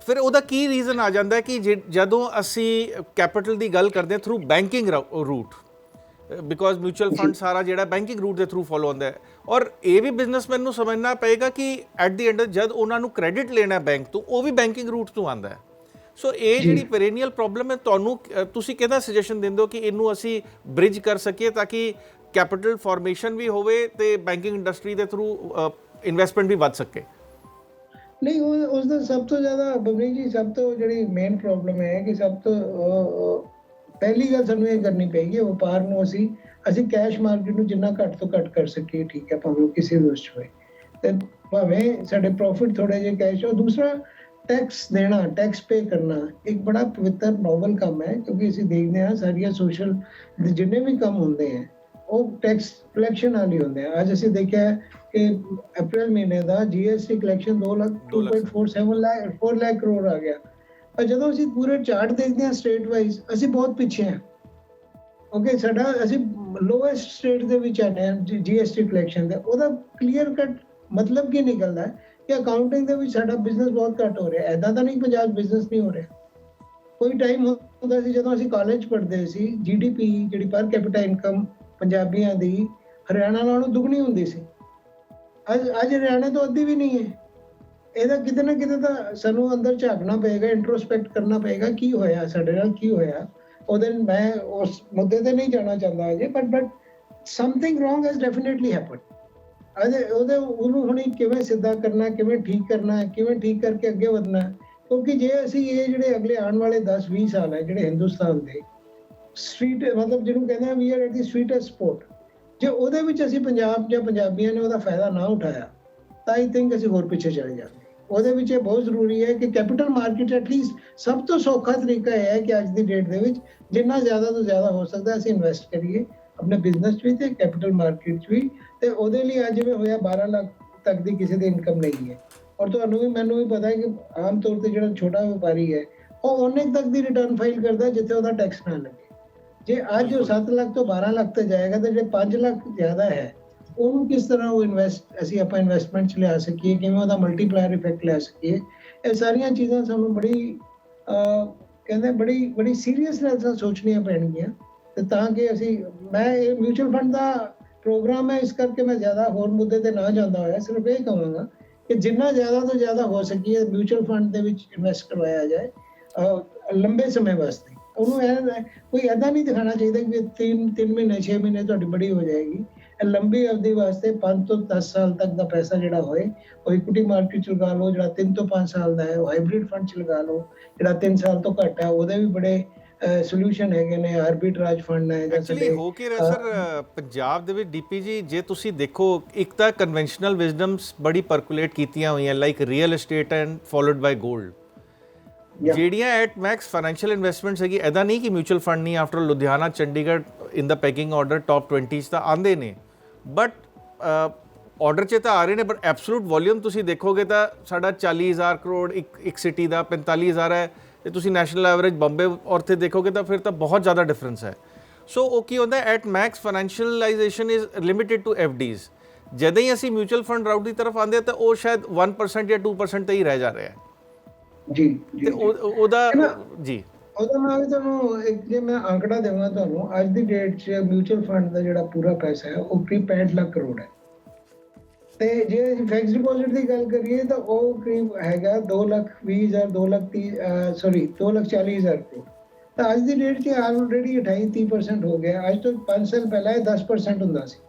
ਫਿਰ ਉਹਦਾ ਕੀ ਰੀਜ਼ਨ ਆ ਜਾਂਦਾ ਕਿ ਜਦੋਂ ਅਸੀਂ ਕੈਪੀਟਲ ਦੀ ਗੱਲ ਕਰਦੇ ਹਾਂ through banking route because mutual fund ਸਾਰਾ ਜਿਹੜਾ ਬੈਂਕਿੰਗ ਰੂਟ ਦੇ ਥਰੂ ਫੋਲੋ ਹੁੰਦਾ ਹੈ। ਔਰ ਇਹ ਵੀ ਬਿਜ਼ਨਸਮੈਨ ਨੂੰ ਸਮਝਣਾ ਪਏਗਾ ਕਿ ਐਟ ਦੀ ਐਂਡ ਜਦ ਉਹਨਾਂ ਨੂੰ ਕ੍ਰੈਡਿਟ ਲੈਣਾ ਬੈਂਕ ਤੋਂ ਉਹ ਵੀ ਬੈਂਕਿੰਗ ਰੂਟ ਤੋਂ ਆਂਦਾ ਹੈ। ਸੋ ਇਹ ਜਿਹੜੀ ਪੈਰੇਨੀਅਲ ਪ੍ਰੋਬਲਮ ਹੈ ਤੁਹਾਨੂੰ ਤੁਸੀਂ ਕਿਹਦਾ ਸੁਜੈਸ਼ਨ ਦਿੰਦੇ ਹੋ ਕਿ ਇਹਨੂੰ ਅਸੀਂ ਬ੍ਰਿਜ ਕਰ ਸਕੀਏ ਤਾਂ ਕਿ ਕੈਪੀਟਲ ਫਾਰਮੇਸ਼ਨ ਵੀ ਹੋਵੇ ਤੇ ਬੈਂਕਿੰਗ ਇੰਡਸਟਰੀ ਦੇ ਥਰੂ ਇਨਵੈਸਟਮੈਂਟ ਵੀ ਵੱਧ ਸਕੇ? ਨਹੀਂ ਉਹ ਉਸ ਦਾ ਸਭ ਤੋਂ ਜ਼ਿਆਦਾ ਬਬਲੀ ਜੀ ਸਭ ਤੋਂ ਜਿਹੜੀ ਮੇਨ ਪ੍ਰੋਬਲਮ ਹੈ ਕਿ ਸਭ ਤੋਂ ਪਹਿਲੀ ਗੱਲ ਸਾਨੂੰ ਇਹ ਕਰਨੀ ਪਏਗੀ ਵਪਾਰ ਨੂੰ ਅਸੀਂ ਅਸੀਂ ਕੈਸ਼ ਮਾਰਕੀਟ ਨੂੰ ਜਿੰਨਾ ਘੱਟ ਤੋਂ ਘੱਟ ਕਰ ਸਕੀਏ ਠੀਕ ਹੈ ਭਾਵੇਂ ਕਿਸੇ 'ਚ ਹੋਏ। ਤੇ ਭਾਵੇਂ ਸਾਡੇ ਪ੍ਰੋਫਿਟ ਥੋੜੇ ਜਿਹੇ ਕੈਸ਼ ਹੋ ਦੂਸਰਾ ਟੈਕਸ ਦੇਣਾ ਟੈਕਸ ਪੇ ਕਰਨਾ ਇੱਕ ਬੜਾ ਪਵਿੱਤਰ ਨੋਬਲ ਕੰਮ ਹੈ ਕਿਉਂਕਿ ਅਸੀਂ ਦੇਖਦੇ ਹਾਂ ਸਾਰੀਆਂ ਸੋਸ਼ਲ ਜਿੰਨੇ ਵੀ ਕੰਮ ਹੁੰਦੇ ਆ ਉਹ ਟੈਕਸ ਕਲੈਕਸ਼ਨ ਵਾਲੀ ਹੁੰਦੇ ਆ। ਅੱਜ ਅਸੀਂ ਦੇਖਿਆ ਹੈ ਕਿ ਅਪ੍ਰੈਲ ਮਹੀਨੇ ਦਾ ਜੀਐਸਟੀ ਕਲੈਕਸ਼ਨ 2 ਲੱਖ ਦੋ ਲੱਖ। 2.47 ਲੱਖ 4 ਲੱਖ ਕਰੋੜ ਆ ਗਿਆ। ਜਦੋਂ ਅਸੀਂ ਪੂਰੇ ਚਾਰਟ ਦੇਖਦੇ ਹਾਂ ਸਟੇਟ ਵਾਈਜ਼ ਅਸੀਂ ਬਹੁਤ ਪਿੱਛੇ ਹਾਂ। ਓਕੇ ਸਾਡਾ, ਅਸੀਂ ਲੋਐਸਟ ਸਟੇਟ ਦੇ ਵਿੱਚ ਆਨੇ ਆ ਜੀਐਸਟੀ ਕਲੈਕਸ਼ਨ ਦੇ। ਉਹਦਾ ਕਲੀਅਰ ਕੱਟ ਮਤਲਬ ਕੀ ਨਿਕਲਦਾ ਹੈ ਕਿ ਅਕਾਊਂਟਿੰਗ ਦੇ ਵਿੱਚ ਸਾਡਾ ਬਿਜ਼ਨਸ ਬਹੁਤ ਘੱਟ ਹੋ ਰਿਹਾ ਐਦਾਂ ਤਾਂ ਨਹੀਂ ਪੰਜਾਬ ਬਿਜ਼ਨਸ ਨਹੀਂ ਹੋ ਰਿਹਾ। ਕੋਈ ਟਾਈਮ ਹੁੰਦਾ ਸੀ ਜਦੋਂ ਅਸੀਂ ਕਾਲਜ ਪੜ੍ਹਦੇ ਸੀ ਜੀਡੀਪੀ ਜਿਹੜੀ ਪਰ ਕੈਪੀਟਾ ਇਨਕਮ ਪੰਜਾਬੀਆਂ ਦੀ, ਹਰਿਆਣਾ ਨਾਲੋਂ ਦੁੱਗਣੀ ਹੁੰਦੀ ਸੀ। ਅੱਜ ਅੱਜ ਹਰਿਆਣੇ ਤੋਂ ਅੱਧੀ ਵੀ ਨਹੀਂ ਹੈ। ਇਹਦਾ ਕਿਤੇ ਨਾ ਕਿਤੇ ਤਾਂ ਸਾਨੂੰ ਅੰਦਰ ਝਾਕਣਾ ਪਏਗਾ ਇੰਟਰੋਸਪੈਕਟ ਕਰਨਾ ਪਏਗਾ, ਕੀ ਹੋਇਆ, ਸਾਡੇ ਨਾਲ ਕੀ ਹੋਇਆ। ਉਹਦੇ ਮੈਂ ਉਸ ਮੁੱਦੇ ਤੇ ਨਹੀਂ ਜਾਣਾ ਚਾਹੁੰਦਾ ਅਜੇ but but something wrong has definitely happen ਅਜੇ ਉਹਦੇ, ਉਹਨੂੰ ਹੁਣੀ ਕਿਵੇਂ ਸਿੱਧਾ ਕਰਨਾ, ਕਿਵੇਂ ਠੀਕ ਕਰਨਾ, ਕਿਵੇਂ ਠੀਕ ਕਰਕੇ ਅੱਗੇ ਵਧਣਾ, ਕਿਉਂਕਿ ਜੇ ਅਸੀਂ ਇਹ ਜਿਹੜੇ ਅਗਲੇ ਆਉਣ ਵਾਲੇ 10 20 ਸਾਲ ਹੈ, ਜਿਹੜੇ ਹਿੰਦੁਸਤਾਨ ਦੇ ਸਟਰੀਟ ਮਤਲਬ ਜਿਹਨੂੰ ਕਹਿੰਦੇ ਆ we are at the sweetest sport ਜੇ ਉਹਦੇ ਵਿੱਚ ਅਸੀਂ ਪੰਜਾਬ ਜਾਂ ਪੰਜਾਬੀਆਂ ਨੇ ਉਹਦਾ ਫਾਇਦਾ ਨਾ ਉਠਾਇਆ, ਤਾਂ ਆਈ ਥਿੰਕ ਅਸੀਂ ਹੋਰ ਪਿੱਛੇ ਚਲੇ ਜਾਵਾਂਗੇ। ਉਹਦੇ ਵਿੱਚ ਇਹ ਬਹੁਤ ਜ਼ਰੂਰੀ ਹੈ ਕਿ ਕੈਪੀਟਲ ਮਾਰਕੀਟ ਐਟਲੀਸਟ ਸਭ ਤੋਂ ਸੌਖਾ ਤਰੀਕਾ ਇਹ ਹੈ ਕਿ ਅੱਜ ਦੀ ਡੇਟ ਦੇ ਵਿੱਚ ਜਿੰਨਾ ਜ਼ਿਆਦਾ ਤੋਂ ਜ਼ਿਆਦਾ ਹੋ ਸਕਦਾ ਅਸੀਂ ਇਨਵੈਸਟ ਕਰੀਏ, ਆਪਣੇ ਬਿਜ਼ਨਸ 'ਚ ਵੀ ਤੇ ਕੈਪੀਟਲ ਮਾਰਕੀਟ 'ਚ ਵੀ ਤੇ ਉਹਦੇ ਲਈ ਅੱਜ ਜਿਵੇਂ ਹੋਇਆ 12 ਲੱਖ ਤੱਕ ਦੀ ਕਿਸੇ ਦੀ ਇਨਕਮ ਨਹੀਂ ਹੈ। ਔਰ ਤੁਹਾਨੂੰ ਵੀ, ਮੈਨੂੰ ਵੀ ਪਤਾ ਹੈ ਕਿ ਆਮ ਤੌਰ ਤੇ ਜਿਹੜਾ ਛੋਟਾ ਵਪਾਰੀ ਹੈ, ਉਹ ਉਹਨੇ ਤੱਕ ਦੀ ਰਿਟਰਨ ਫਾਈਲ ਕਰਦਾ ਜਿੱਥੇ ਉਹਦਾ ਟੈਕਸ ਨਾ ਲੱਗੇ। ਜੇ ਅੱਜ ਉਹ 7 ਲੱਖ ਤੋਂ 12 ਲੱਖ ਤੇ ਜਾਏਗਾ ਤਾਂ ਜੇ 5 ਲੱਖ ਜ਼ਿਆਦਾ ਹੈ ਉਹਨੂੰ ਕਿਸ ਤਰ੍ਹਾਂ ਉਹ ਇਨਵੈਸਟ ਅਸੀਂ ਆਪਾਂ ਇਨਵੈਸਟਮੈਂਟ ਚ ਲਿਆ ਸਕੀਏ, ਕਿਵੇਂ ਉਹਦਾ ਮਲਟੀਪਲਾਇਰ ਇਫੈਕਟ ਲੈ ਸਕੀਏ, ਇਹ ਸਾਰੀਆਂ ਚੀਜ਼ਾਂ ਸਾਨੂੰ ਬੜੀ ਕਹਿੰਦੇ ਬੜੀ ਬੜੀ ਸੀਰੀਅਸਨੈਸ ਨਾਲ ਸੋਚਣੀਆਂ ਪੈਣਗੀਆਂ। ਤੇ ਤਾਂ ਕਿ ਅਸੀਂ, ਮੈਂ ਇਹ ਮਿਊਚੁਅਲ ਫੰਡ ਦਾ ਪ੍ਰੋਗਰਾਮ ਹੈ, ਇਸ ਕਰਕੇ ਮੈਂ ਜ਼ਿਆਦਾ ਹੋਰ ਮੁੱਦੇ ਤੇ ਨਾ ਜਾਂਦਾ ਹੋਇਆ, ਸਿਰਫ ਇਹ ਕਹਾਂਗਾ ਕਿ ਜਿੰਨਾ ਜ਼ਿਆਦਾ ਤੋਂ ਜ਼ਿਆਦਾ ਹੋ ਸਕੀਏ ਮਿਊਚੁਅਲ ਫੰਡ ਦੇ ਵਿੱਚ ਇਨਵੈਸਟ ਕਰਵਾਇਆ ਜਾਏ ਲੰਬੇ ਸਮੇਂ ਵਾਸਤੇ। ਉਹਨੂੰ ਇਹ ਕੋਈ ਐਦਾਂ ਨਹੀਂ ਦਿਖਾਣਾ ਚਾਹੀਦਾ ਕਿ 3 3 ਮਹੀਨੇ 6 ਮਹੀਨੇ ਤੁਹਾਡੀ ਬੜੀ ਹੋ ਜਾਏਗੀ। ਲੰਬੀ ਅਵਧੀ ਵਾਸਤੇ 5 ਤੋਂ 10 ਸਾਲ ਤੱਕ ਦਾ ਪੈਸਾ ਜਿਹੜਾ ਹੋਏ ਉਹ ਇਕੁਇਟੀ ਮਾਰਕੀਟ ਚ ਲਗਾ ਲਓ ਜਿਹੜਾ 3 ਤੋਂ 5 ਸਾਲ ਦਾ ਹੈ ਉਹ ਹਾਈਬ੍ਰਿਡ ਫੰਡ ਚ ਲਗਾ ਲਓ ਜਿਹੜਾ 3 ਸਾਲ ਤੋਂ ਘੱਟ ਹੈ ਉਹਦੇ ਵੀ ਬੜੇ ਸੋਲੂਸ਼ਨ ਹੈਗੇ ਨੇ ਆਰਬਿਟਰਾਜ ਫੰਡ ਹੈ ਜਾਂ ਸਾਡੇ ਹੋ ਕੀ ਰਿਹਾ ਸਰ ਪੰਜਾਬ ਦੇ ਵਿੱਚ ਡੀਪੀ ਜੀ ਤੁਸੀਂ ਦੇਖੋ ਇੱਕ ਤਾਂ ਕਨਵੈਨਸ਼ਨਲ ਵਿਜ਼ਡਮਸ ਬੜੀ ਪਰਕੂਲੇਟ ਕੀਤੀਆਂ ਹੋਈਆਂ like real estate and followed by 골ਡ. ਜਿਹੜੀਆਂ ਐਟ ਮੈਕਸ ਫਾਈਨੈਂਸ਼ੀਅਲ ਇਨਵੈਸਟਮੈਂਟਸ ਹੈਗੀ ਐਦਾ ਨਹੀਂ ਕਿ ਮਿਊਚੁਅਲ ਫੰਡ ਨਹੀਂ after Ludhiana Chandigarh in the packing order top 20 ਚ ਤਾਂ ਆਂਦੇ ਨੇ। ਬਟ ਆਰਡਰ ਚ ਤਾਂ ਆ ਰਹੇ ਨੇ ਬਟ ਐਬਸੋਲੂਟ ਵੋਲਿਊਮ ਤੁਸੀਂ ਦੇਖੋਗੇ ਤਾਂ ਸਾਡਾ 40000 ਕਰੋੜ ਇੱਕ ਇੱਕ ਸਿਟੀ ਦਾ 45000 ਹੈ। ਤੇ ਤੁਸੀਂ ਨੈਸ਼ਨਲ ਐਵਰੇਜ ਬੰਬੇ ਔਰ ਤੇ ਦੇਖੋਗੇ ਤਾਂ ਫਿਰ ਤਾਂ ਬਹੁਤ ਜ਼ਿਆਦਾ ਡਿਫਰੈਂਸ ਹੈ। ਸੋ ਉਹ ਕੀ ਹੁੰਦਾ at max financialisation is limited to FDs ਜਦੋਂ ਹੀ ਅਸੀਂ ਮਿਊਚੁਅਲ ਫੰਡ ਰਾਊਟ ਦੀ ਤਰਫ ਆਉਂਦੇ ਹਾਂ ਤਾਂ ਉਹ ਸ਼ਾਇਦ 1% ਜਾਂ 2% ਤੇ ਹੀ ਰਹਿ ਜਾ ਰਿਹਾ ਹੈ। ਜੀ ਜੀ ਉਹਦਾ? ਜੀ। ਉਹਦਾ ਮੈਂ ਵੀ ਤੁਹਾਨੂੰ ਇੱਕ ਜੇ ਮੈਂ ਅੰਕੜਾ ਦੇਵਾਂ ਤੁਹਾਨੂੰ, ਅੱਜ ਦੀ ਡੇਟ 'ਚ ਮਿਊਚੁਅਲ ਫੰਡ ਦਾ ਜਿਹੜਾ ਪੂਰਾ ਪੈਸਾ ਹੈ, ਉਹ ਕਰੀਬ 65 ਲੱਖ ਕਰੋੜ ਹੈ। ਤੇ ਜੇ ਫਿਕਸ ਡਿਪੋਜ਼ਿਟ ਦੀ ਗੱਲ ਕਰੀਏ ਤਾਂ ਉਹ ਕਰੀਬ ਹੈਗਾ 2 ਲੱਖ 20 ਹਜ਼ਾਰ 2 ਲੱਖ 30 ਸੌਰੀ 2 ਲੱਖ 40 ਹਜ਼ਾਰ ਕਰੋੜ। ਤਾਂ ਅੱਜ ਦੀ ਡੇਟ 'ਚ ਆਲਰੇਡੀ 28 30% ਹੋ ਗਿਆ। ਅੱਜ ਤੋਂ 5 ਸਾਲ ਪਹਿਲਾਂ ਇਹ 10% ਹੁੰਦਾ ਸੀ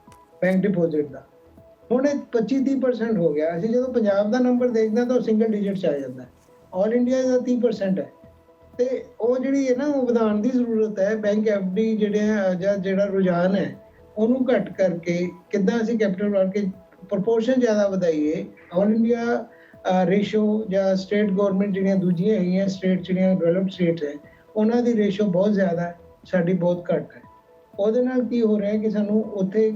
ਬੈਂਕ ਡਿਪੋਜ਼ਿਟ ਦਾ। ਹੁਣ ਇਹ 25 30% ਹੋ ਗਿਆ। ਅਸੀਂ ਜਦੋਂ ਪੰਜਾਬ ਦਾ ਨੰਬਰ ਦੇਖਦੇ ਹਾਂ ਤਾਂ ਉਹ ਸਿੰਗਲ ਡਿਜਿਟ 'ਚ ਆ ਜਾਂਦਾ। ਆਲ ਇੰਡੀਆ ਦਾ 30% ਹੈ। ਤੇ ਉਹ ਜਿਹੜੀ ਹੈ ਨਾ, ਉਹ ਵਧਾਉਣ ਦੀ ਜ਼ਰੂਰਤ ਹੈ। ਬੈਂਕ ਐਫਡੀ ਜਿਹੜੇ ਜਾਂ ਜਿਹੜਾ ਰੁਝਾਨ ਹੈ, ਉਹਨੂੰ ਘੱਟ ਕਰਕੇ ਕਿੱਦਾਂ ਅਸੀਂ ਕੈਪੀਟਲ ਮਾਰਕੀਟ ਪ੍ਰੋਪੋਰਸ਼ਨ ਜ਼ਿਆਦਾ ਵਧਾਈਏ ਆਲ ਇੰਡੀਆ ਰੇਸ਼ੋ ਜਾਂ ਸਟੇਟ ਗਵਰਨਮੈਂਟ ਜਿਹੜੀਆਂ ਦੂਜੀਆਂ ਹੈਗੀਆਂ ਸਟੇਟ ਜਿਹੜੀਆਂ ਡਿਵੈਲਪ ਸਟੇਟ ਹੈ, ਉਹਨਾਂ ਦੀ ਰੇਸ਼ੋ ਬਹੁਤ ਜ਼ਿਆਦਾ ਹੈ, ਸਾਡੀ ਬਹੁਤ ਘੱਟ ਹੈ। ਉਹਦੇ ਨਾਲ ਕੀ ਹੋ ਰਿਹਾ ਕਿ ਸਾਨੂੰ ਉੱਥੇ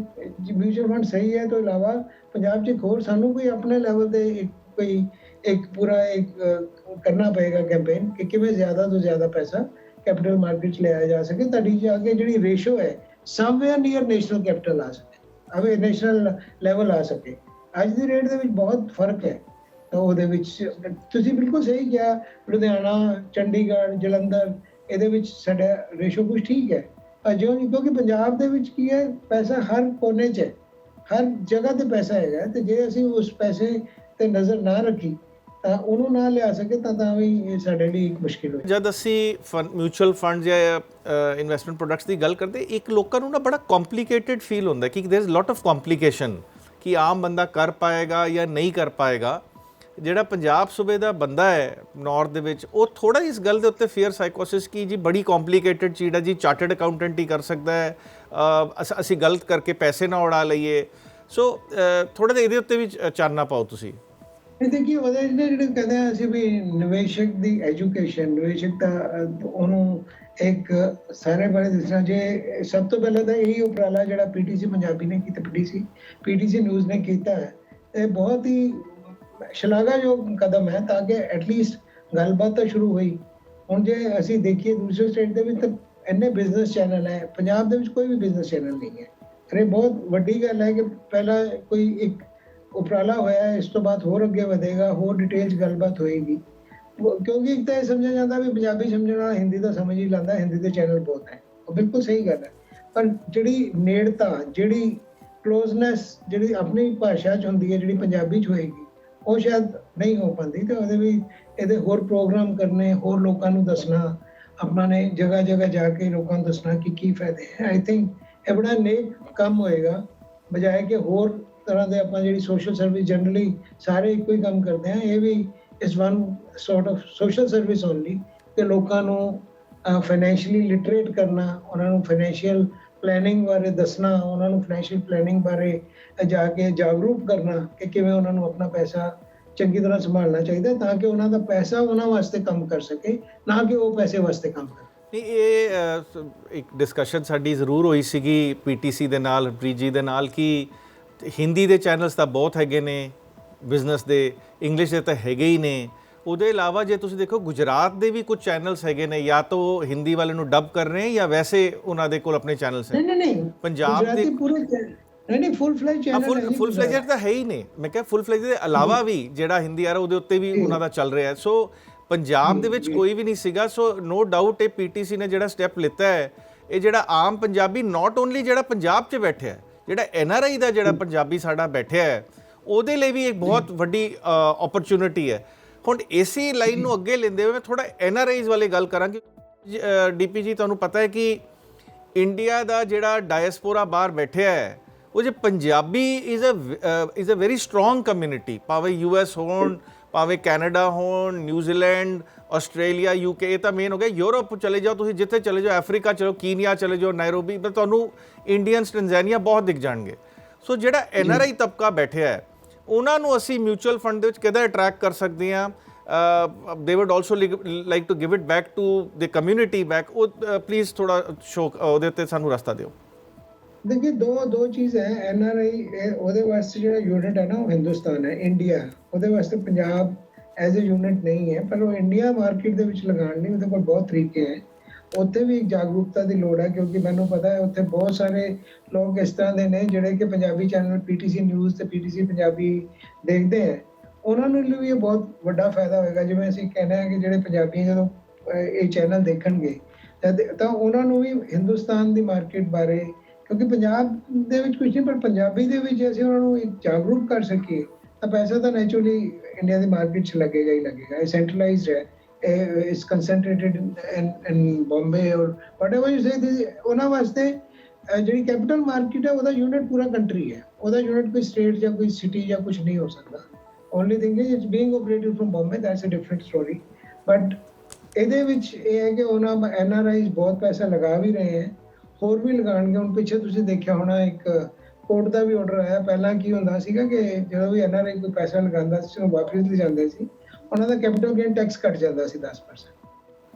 ਮਿਊਚੁਅਲ ਫੰਡ ਸਹੀ ਹੈ, ਤੋਂ ਇਲਾਵਾ ਪੰਜਾਬ 'ਚ ਇੱਕ ਹੋਰ ਸਾਨੂੰ ਕੋਈ ਆਪਣੇ ਲੈਵਲ ਤੇ ਕੋਈ ਇੱਕ ਪੂਰਾ ਇੱਕ ਕਰਨਾ ਪਏਗਾ ਕੈਂਪੇਨ ਕਿ ਕਿਵੇਂ ਜ਼ਿਆਦਾ ਤੋਂ ਜ਼ਿਆਦਾ ਪੈਸਾ ਕੈਪੀਟਲ ਮਾਰਕੀਟ 'ਚ ਲਿਆਇਆ ਜਾ ਸਕੇ, ਤੁਹਾਡੀ ਆ ਕੇ ਜਿਹੜੀ ਰੇਸ਼ੋ ਹੈ ਸਮਵੇਅਰ ਨੀਅਰ ਨੈਸ਼ਨਲ ਕੈਪੀਟਲ ਆ ਸਕੇ, ਅਵੇ ਨੈਸ਼ਨਲ ਲੈਵਲ ਆ ਸਕੇ। ਅੱਜ ਦੀ ਰੇਟ ਦੇ ਵਿੱਚ ਬਹੁਤ ਫ਼ਰਕ ਹੈ, ਤਾਂ ਉਹਦੇ ਵਿੱਚ ਤੁਸੀਂ ਬਿਲਕੁਲ ਸਹੀ ਕਿਹਾ, ਲੁਧਿਆਣਾ, ਚੰਡੀਗੜ੍ਹ, ਜਲੰਧਰ, ਇਹਦੇ ਵਿੱਚ ਸਾਡਾ ਰੇਸ਼ੋ ਕੁਝ ਠੀਕ ਹੈ। ਪਰ ਜੋ ਕਿਉਂਕਿ ਪੰਜਾਬ ਦੇ ਵਿੱਚ ਕੀ ਹੈ, ਪੈਸਾ ਹਰ ਕੋਨੇ 'ਚ ਹੈ, ਹਰ ਜਗ੍ਹਾ ਤੇ ਪੈਸਾ ਹੈਗਾ, ਤੇ ਜੇ ਅਸੀਂ ਉਸ ਪੈਸੇ ਤੇ ਨਜ਼ਰ ਨਾ ਰੱਖੀ ਤਾਂ ਉਹਨੂੰ ਨਾ ਲਿਆ ਸਕੇ ਤਾਂ ਤਾਂ ਵੀ ਇਹ ਸਾਡੇ ਲਈ ਇੱਕ ਮੁਸ਼ਕਿਲ ਹੋ ਜਦ ਅਸੀਂ ਮਿਊਚੁਅਲ ਫੰਡ ਜਾਂ ਇਨਵੈਸਟਮੈਂਟ ਪ੍ਰੋਡਕਟਸ ਦੀ ਗੱਲ ਕਰਦੇ, ਇੱਕ ਲੋਕਾਂ ਨੂੰ ਨਾ ਬੜਾ ਕੰਪਲਿਕੇਟਿਡ ਫੀਲ ਹੁੰਦਾ ਕਿ there is lot of complication ਕਿ ਆਮ ਬੰਦਾ ਕਰ ਪਾਏਗਾ ਜਾਂ ਨਹੀਂ ਕਰ ਪਾਏਗਾ। ਜਿਹੜਾ ਪੰਜਾਬ ਸੂਬੇ ਦਾ ਬੰਦਾ ਹੈ ਨਾਰਥ ਦੇ ਵਿੱਚ, ਉਹ ਥੋੜਾ ਇਸ ਗੱਲ ਦੇ ਉੱਤੇ ਫੇਅਰ ਸਾਈਕੋਸਿਸ ਕੀ ਜੀ ਬੜੀ ਕੰਪਲਿਕੇਟਿਡ ਚੀਜ਼ ਹੈ, ਜੀ ਚਾਰਟਰਡ ਅਕਾਊਂਟੈਂਟ ਹੀ ਕਰ ਸਕਦਾ ਹੈ ਅਸ- ਅਸੀਂ ਗਲਤ ਕਰਕੇ ਪੈਸੇ ਨਾ ਉਡਾ ਲਈਏ। ਸੋ ਥੋੜਾ ਜਿਹਾ ਇਹਦੇ ਉੱਤੇ ਵੀ ਚਾਨਣਾ ਪਾਓ ਤੁਸੀਂ। ਇਹ ਦੇਖੀ, ਉਹਦੇ ਜਿਹੜੇ ਕਹਿੰਦੇ ਆ ਅਸੀਂ ਵੀ ਨਿਵੇਸ਼ਕ ਦੀ ਐਜੂਕੇਸ਼ਨ ਨਿਵੇਸ਼ਕ ਦਾ ਉਹਨੂੰ ਇੱਕ ਸਾਰੇ ਬਾਰੇ ਦੱਸਣਾ, ਜੇ ਸਭ ਤੋਂ ਪਹਿਲਾਂ ਤਾਂ ਇਹੀ ਉਪਰਾਲਾ ਜਿਹੜਾ ਪੀਟੀਸੀ ਪੰਜਾਬੀ ਨੇ ਕੀਤਾ ਪੀਟੀਸੀ ਪੀਟੀਸੀ ਨਿਊਜ਼ ਨੇ ਕੀਤਾ ਹੈ ਇਹ ਬਹੁਤ ਹੀ ਸ਼ਲਾਘਾਯੋਗ ਕਦਮ ਹੈ ਤਾਂ ਕਿ ਐਟਲੀਸਟ ਗੱਲਬਾਤ ਤਾਂ ਸ਼ੁਰੂ ਹੋਈ। ਹੁਣ ਜੇ ਅਸੀਂ ਦੇਖੀਏ ਦੂਸਰੇ ਸਟੇਟ ਦੇ ਵਿੱਚ ਤਾਂ ਇੰਨੇ ਬਿਜ਼ਨਸ ਚੈਨਲ ਹੈ, ਪੰਜਾਬ ਦੇ ਵਿੱਚ ਕੋਈ ਵੀ ਬਿਜ਼ਨਸ ਚੈਨਲ ਨਹੀਂ ਹੈ। ਇਹ ਬਹੁਤ ਵੱਡੀ ਗੱਲ ਹੈ ਕਿ ਪਹਿਲਾਂ ਕੋਈ ਇੱਕ ਉਪਰਾਲਾ ਹੋਇਆ ਹੈ, ਇਸ ਤੋਂ ਬਾਅਦ ਹੋਰ ਅੱਗੇ ਵਧੇਗਾ ਹੋਰ ਡਿਟੇਲ 'ਚ ਗੱਲਬਾਤ ਹੋਏਗੀ। ਕਿਉਂਕਿ ਇੱਕ ਤਾਂ ਇਹ ਸਮਝਿਆ ਜਾਂਦਾ ਵੀ ਪੰਜਾਬੀ ਸਮਝਣ ਵਾਲਾ ਹਿੰਦੀ ਤਾਂ ਸਮਝ ਹੀ ਲੈਂਦਾ ਹਿੰਦੀ ਦੇ ਚੈਨਲ ਬਹੁਤ ਹੈ। ਉਹ ਬਿਲਕੁਲ ਸਹੀ ਗੱਲ ਹੈ। ਪਰ ਜਿਹੜੀ ਨੇੜਤਾ ਜਿਹੜੀ ਕਲੋਜ਼ਨੈਸ ਜਿਹੜੀ ਆਪਣੀ ਭਾਸ਼ਾ 'ਚ ਹੁੰਦੀ ਹੈ ਜਿਹੜੀ ਪੰਜਾਬੀ 'ਚ ਹੋਏਗੀ ਉਹ ਸ਼ਾਇਦ ਨਹੀਂ ਹੋ ਪਾਉਂਦੀ ਤੇ ਉਹਦੇ ਵੀ ਇਹਦੇ ਹੋਰ ਪ੍ਰੋਗਰਾਮ ਕਰਨੇ ਹੋਰ ਲੋਕਾਂ ਨੂੰ ਦੱਸਣਾ ਆਪਣਾ ਨੇ ਜਗ੍ਹਾ ਜਗ੍ਹਾ ਜਾ ਕੇ ਲੋਕਾਂ ਨੂੰ ਦੱਸਣਾ ਕਿ ਕੀ ਫਾਇਦੇ ਹੈ। ਆਈ ਥਿੰਕ ਇਹ ਬੜਾ ਨੇਕ ਕੰਮ ਹੋਏਗਾ ਬਜਾਏ ਕਿ ਹੋਰ ਤਰ੍ਹਾਂ ਦੇ ਆਪਾਂ ਜਿਹੜੀ ਸੋਸ਼ਲ ਸਰਵਿਸ ਜਨਰਲੀ ਸਾਰੇ ਇੱਕੋ ਹੀ ਕੰਮ ਕਰਦੇ ਆ ਇਹ ਵੀ is one sort of social service only ਕਿ ਲੋਕਾਂ ਨੂੰ ਫਾਈਨੈਂਸ਼ੀਅਲੀ ਲਿਟਰੇਟ ਕਰਨਾ, ਉਹਨਾਂ ਨੂੰ ਫਾਈਨੈਂਸ਼ੀਅਲ ਪਲੈਨਿੰਗ ਬਾਰੇ ਦੱਸਣਾ, ਉਹਨਾਂ ਨੂੰ ਫਾਈਨੈਂਸ਼ੀਅਲ ਪਲੈਨਿੰਗ ਬਾਰੇ ਜਾ ਕੇ ਜਾਗਰੂਕ ਕਰਨਾ ਕਿ ਕਿਵੇਂ ਉਹਨਾਂ ਨੂੰ ਆਪਣਾ ਪੈਸਾ ਚੰਗੀ ਤਰ੍ਹਾਂ ਸੰਭਾਲਣਾ ਚਾਹੀਦਾ ਤਾਂ ਕਿ ਉਹਨਾਂ ਦਾ ਪੈਸਾ ਉਹਨਾਂ ਵਾਸਤੇ ਕੰਮ ਕਰ ਸਕੇ, ਨਾ ਕਿ ਉਹ ਪੈਸੇ ਵਾਸਤੇ ਕੰਮ ਕਰਨ ਨਹੀਂ, ਇਹ ਇੱਕ ਡਿਸਕਸ਼ਨ ਸਾਡੀ ਜ਼ਰੂਰ ਹੋਈ ਸੀਗੀ ਪੀਟੀਸੀ ਦੇ ਨਾਲ ਹਰਪ੍ਰੀਤ ਦੇ ਨਾਲ ਕਿ ਹਿੰਦੀ ਦੇ ਚੈਨਲਸ ਤਾਂ ਬਹੁਤ ਹੈਗੇ ਨੇ ਬਿਜ਼ਨਸ ਦੇ ਇੰਗਲਿਸ਼ ਦੇ ਤਾਂ ਹੈਗੇ ਹੀ ਨੇ। ਉਹਦੇ ਇਲਾਵਾ ਜੇ ਤੁਸੀਂ ਦੇਖੋ ਗੁਜਰਾਤ ਦੇ ਵੀ ਕੁਝ ਚੈਨਲਸ ਹੈਗੇ ਨੇ ਜਾਂ ਤਾਂ ਉਹ ਹਿੰਦੀ ਵਾਲੇ ਨੂੰ ਡਬ ਕਰ ਰਹੇ ਹੈ ਜਾਂ ਵੈਸੇ ਉਹਨਾਂ ਦੇ ਕੋਲ ਆਪਣੇ ਚੈਨਲਸ ਹੈ ਨਹੀਂ ਨਹੀਂ। ਨਹੀਂ ਪੰਜਾਬ ਦੇ- ਪੂਰੇ ਨਹੀਂ ਨਹੀਂ ਫੁੱਲ ਫਲੈਜ ਹਾਂ ਚੈਨਲ ਫੁੱਲ ਫੁੱਲ ਫਲੇਜਡ ਤਾਂ ਹੈ ਹੀ ਨੇ। ਮੈਂ ਕਿਹਾ ਫੁੱਲ ਫਲੇਜਡ ਦੇ ਇਲਾਵਾ ਵੀ ਜਿਹੜਾ ਹਿੰਦੀ ਆ ਰਿਹਾ ਉਹਦੇ ਉੱਤੇ ਵੀ ਉਹਨਾਂ ਦਾ ਚੱਲ ਰਿਹਾ ਹੈ। ਸੋ ਪੰਜਾਬ ਦੇ ਵਿੱਚ ਕੋਈ ਵੀ ਨਹੀਂ ਸੀਗਾ। ਸੋ ਨੋ ਡਾਊਟ ਇਹ ਪੀਟੀਸੀ ਨੇ ਜਿਹੜਾ ਸਟੈਪ ਲਿੱਤਾ ਹੈ। ਇਹ ਜਿਹੜਾ ਆਮ ਪੰਜਾਬੀ ਨਾਟ ਓਨਲੀ ਜਿਹੜਾ ਪੰਜਾਬ 'ਚ ਬੈਠਿਆ ਹੈ ਜਿਹੜਾ ਐਨ ਆਰ ਆਈ ਦਾ ਜਿਹੜਾ ਪੰਜਾਬੀ ਸਾਡਾ ਬੈਠਿਆ ਹੈ, ਉਹਦੇ ਲਈ ਵੀ ਇੱਕ ਬਹੁਤ ਵੱਡੀ ਓਪਰਚੁਨਿਟੀ ਹੈ। ਹੁਣ ਏਸੀ ਲਾਈਨ ਨੂੰ ਅੱਗੇ ਲੈਂਦੇ ਹੋਏ ਮੈਂ ਥੋੜਾ ਐਨ ਆਰ ਆਈਜ਼ ਵਾਲੇ ਗੱਲ ਕਰਾਂਗੇ ਡੀਪੀਜੀ ਤੁਹਾਨੂੰ ਪਤਾ ਹੈ ਕਿ ਇੰਡੀਆ ਦਾ ਜਿਹੜਾ ਡਾਇਸਪੋਰਾ ਬਾਹਰ ਬੈਠਿਆ ਹੈ, ਉਹ ਜੇ Punjabi is a is a very strong community ਭਾਵੇਂ ਯੂਐਸ ਹੋਣ ਭਾਵੇਂ ਕੈਨੇਡਾ ਹੋਣ ਨਿਊਜ਼ੀਲੈਂਡ ਆਸਟ੍ਰੇਲੀਆ ਯੂਕੇ ਇਹ ਤਾਂ ਮੇਨ ਹੋ ਗਿਆ। ਯੂਰਪ ਚਲੇ ਜਾਓ ਤੁਸੀਂ, ਜਿੱਥੇ ਚਲੇ ਜਾਓ, ਅਫਰੀਕਾ ਚਲੋ ਕੀਨੀਆ ਚਲੇ ਜਾਓ, ਨੈਰੋਬੀ, ਤਾਂ ਤੁਹਾਨੂੰ ਇੰਡੀਅਨ ਟੈਂਜ਼ਾਨੀਆ ਬਹੁਤ ਦਿਖ ਜਾਣਗੇ। ਸੋ ਜਿਹੜਾ ਐੱਨ ਆਰ ਆਈ ਤਬਕਾ ਬੈਠਿਆ ਹੈ, ਉਹਨਾਂ ਨੂੰ ਅਸੀਂ ਮਿਊਚੁਅਲ ਫੰਡ ਦੇ ਵਿੱਚ ਕਿਦਾਂ ਅਟਰੈਕਟ ਕਰ ਸਕਦੇ ਹਾਂ? They would also like to give it back to the community back ਉਹ ਪਲੀਜ਼ ਥੋੜਾ ਸ਼ੋਕ ਉਹਦੇ ਉੱਤੇ ਸਾਨੂੰ ਰਸਤਾ ਦਿਓ। ਦੇਖੀ, ਦੋ ਦੋ ਚੀਜ਼ ਹੈ ਐਨਆਰਆਈ ਉਹਦੇ ਵਾਸਤੇ ਜਿਹੜਾ ਯੂਨਿਟ ਹੈ ਨਾ, ਉਹ ਹਿੰਦੁਸਤਾਨ ਹੈ, ਇੰਡੀਆ। ਉਹਦੇ ਵਾਸਤੇ ਪੰਜਾਬ ਐਜ਼ ਅ ਯੂਨਿਟ ਨਹੀਂ ਹੈ, ਪਰ ਉਹ ਇੰਡੀਆ ਮਾਰਕੀਟ ਦੇ ਵਿੱਚ ਲਗਾਉਣ ਲਈ ਉਹਦੇ ਕੋਲ ਬਹੁਤ ਤਰੀਕੇ ਹੈ। ਉੱਥੇ ਵੀ ਇੱਕ ਜਾਗਰੂਕਤਾ ਦੀ ਲੋੜ ਹੈ, ਕਿਉਂਕਿ ਮੈਨੂੰ ਪਤਾ ਹੈ ਉੱਥੇ ਬਹੁਤ ਸਾਰੇ ਲੋਕ ਇਸ ਤਰ੍ਹਾਂ ਦੇ ਨੇ ਜਿਹੜੇ ਕਿ ਪੰਜਾਬੀ ਚੈਨਲ ਪੀਟੀਸੀ ਨਿਊਜ਼ ਤੇ ਪੀਟੀਸੀ ਪੰਜਾਬੀ ਦੇਖਦੇ ਹੈ। ਉਹਨਾਂ ਨੂੰ ਲਈ ਵੀ ਇਹ ਬਹੁਤ ਵੱਡਾ ਫਾਇਦਾ ਹੋਏਗਾ। ਜਿਵੇਂ ਅਸੀਂ ਕਹਿੰਦੇ ਹਾਂ ਕਿ ਜਿਹੜੇ ਪੰਜਾਬੀ ਜਦੋਂ ਇਹ ਚੈਨਲ ਦੇਖਣਗੇ, ਤਾਂ- ਤਾਂ ਉਹਨਾਂ ਨੂੰ ਵੀ ਹਿੰਦੁਸਤਾਨ ਦੀ ਮਾਰਕੀਟ ਬਾਰੇ, ਕਿਉਂਕਿ ਪੰਜਾਬ ਦੇ ਵਿੱਚ ਕੁਝ ਨਹੀਂ, ਪਰ ਪੰਜਾਬੀ ਦੇ ਵਿੱਚ ਅਸੀਂ ਉਹਨਾਂ ਨੂੰ ਜਾਗਰੂਕ ਕਰ ਸਕੀਏ। ਤਾਂ ਪੈਸਾ ਤਾਂ ਨੇਚਰਲੀ ਇੰਡੀਆ ਦੀ ਮਾਰਕੀਟ 'ਚ ਲੱਗੇਗਾ ਹੀ ਲੱਗੇਗਾ। ਇਹ ਸੈਂਟਰਲਾਈਜ਼ਡ ਹੈ। ਇਸ ਕਨਸੈਂਟਰੇਟਡ ਇਨ ਇਨ ਬੰਬੇ ਔਰ ਵਟਐਵਰ ਯੂ ਸੇ ਦਿਸ ਉਹਨਾਂ ਵਾਸਤੇ ਜਿਹੜੀ ਕੈਪੀਟਲ ਮਾਰਕੀਟ ਹੈ, ਉਹਦਾ ਯੂਨਿਟ ਪੂਰਾ ਕੰਟਰੀ ਹੈ। ਉਹਦਾ ਯੂਨਿਟ ਕੋਈ ਸਟੇਟ ਜਾਂ ਕੋਈ ਸਿਟੀ ਜਾਂ ਕੁਝ ਨਹੀਂ ਹੋ ਸਕਦਾ। Only thing is it's being operated from Bombay that's a different story but ਇਹਦੇ ਵਿੱਚ ਇਹ ਹੈ ਕਿ ਉਹਨਾਂ ਐਨਆਰਆਈਜ਼ ਬਹੁਤ ਪੈਸਾ ਲਗਾ ਵੀ ਰਹੇ ਹੈ। ਹੋਰ ਵੀ ਲਗਾਉਣਗੇ। ਹੁਣ ਪਿੱਛੇ ਤੁਸੀਂ ਦੇਖਿਆ ਹੋਣਾ ਇੱਕ ਕੋਰਟ ਦਾ ਵੀ ਆਰਡਰ ਆਇਆ। ਪਹਿਲਾਂ ਕੀ ਹੁੰਦਾ ਸੀਗਾ ਕਿ ਜਦੋਂ ਵੀ ਐਨਆਰਆਈ ਕੋਈ ਪੈਸਾ ਲਗਾਉਂਦਾ ਸੀ, ਉਹਨੂੰ ਵਾਪਸ ਲੈ ਜਾਂਦੇ ਸੀ, ਉਹਨਾਂ ਦਾ ਕੈਪੀਟਲ ਗੇਨ ਟੈਕਸ ਕੱਟ ਜਾਂਦਾ ਸੀ 10%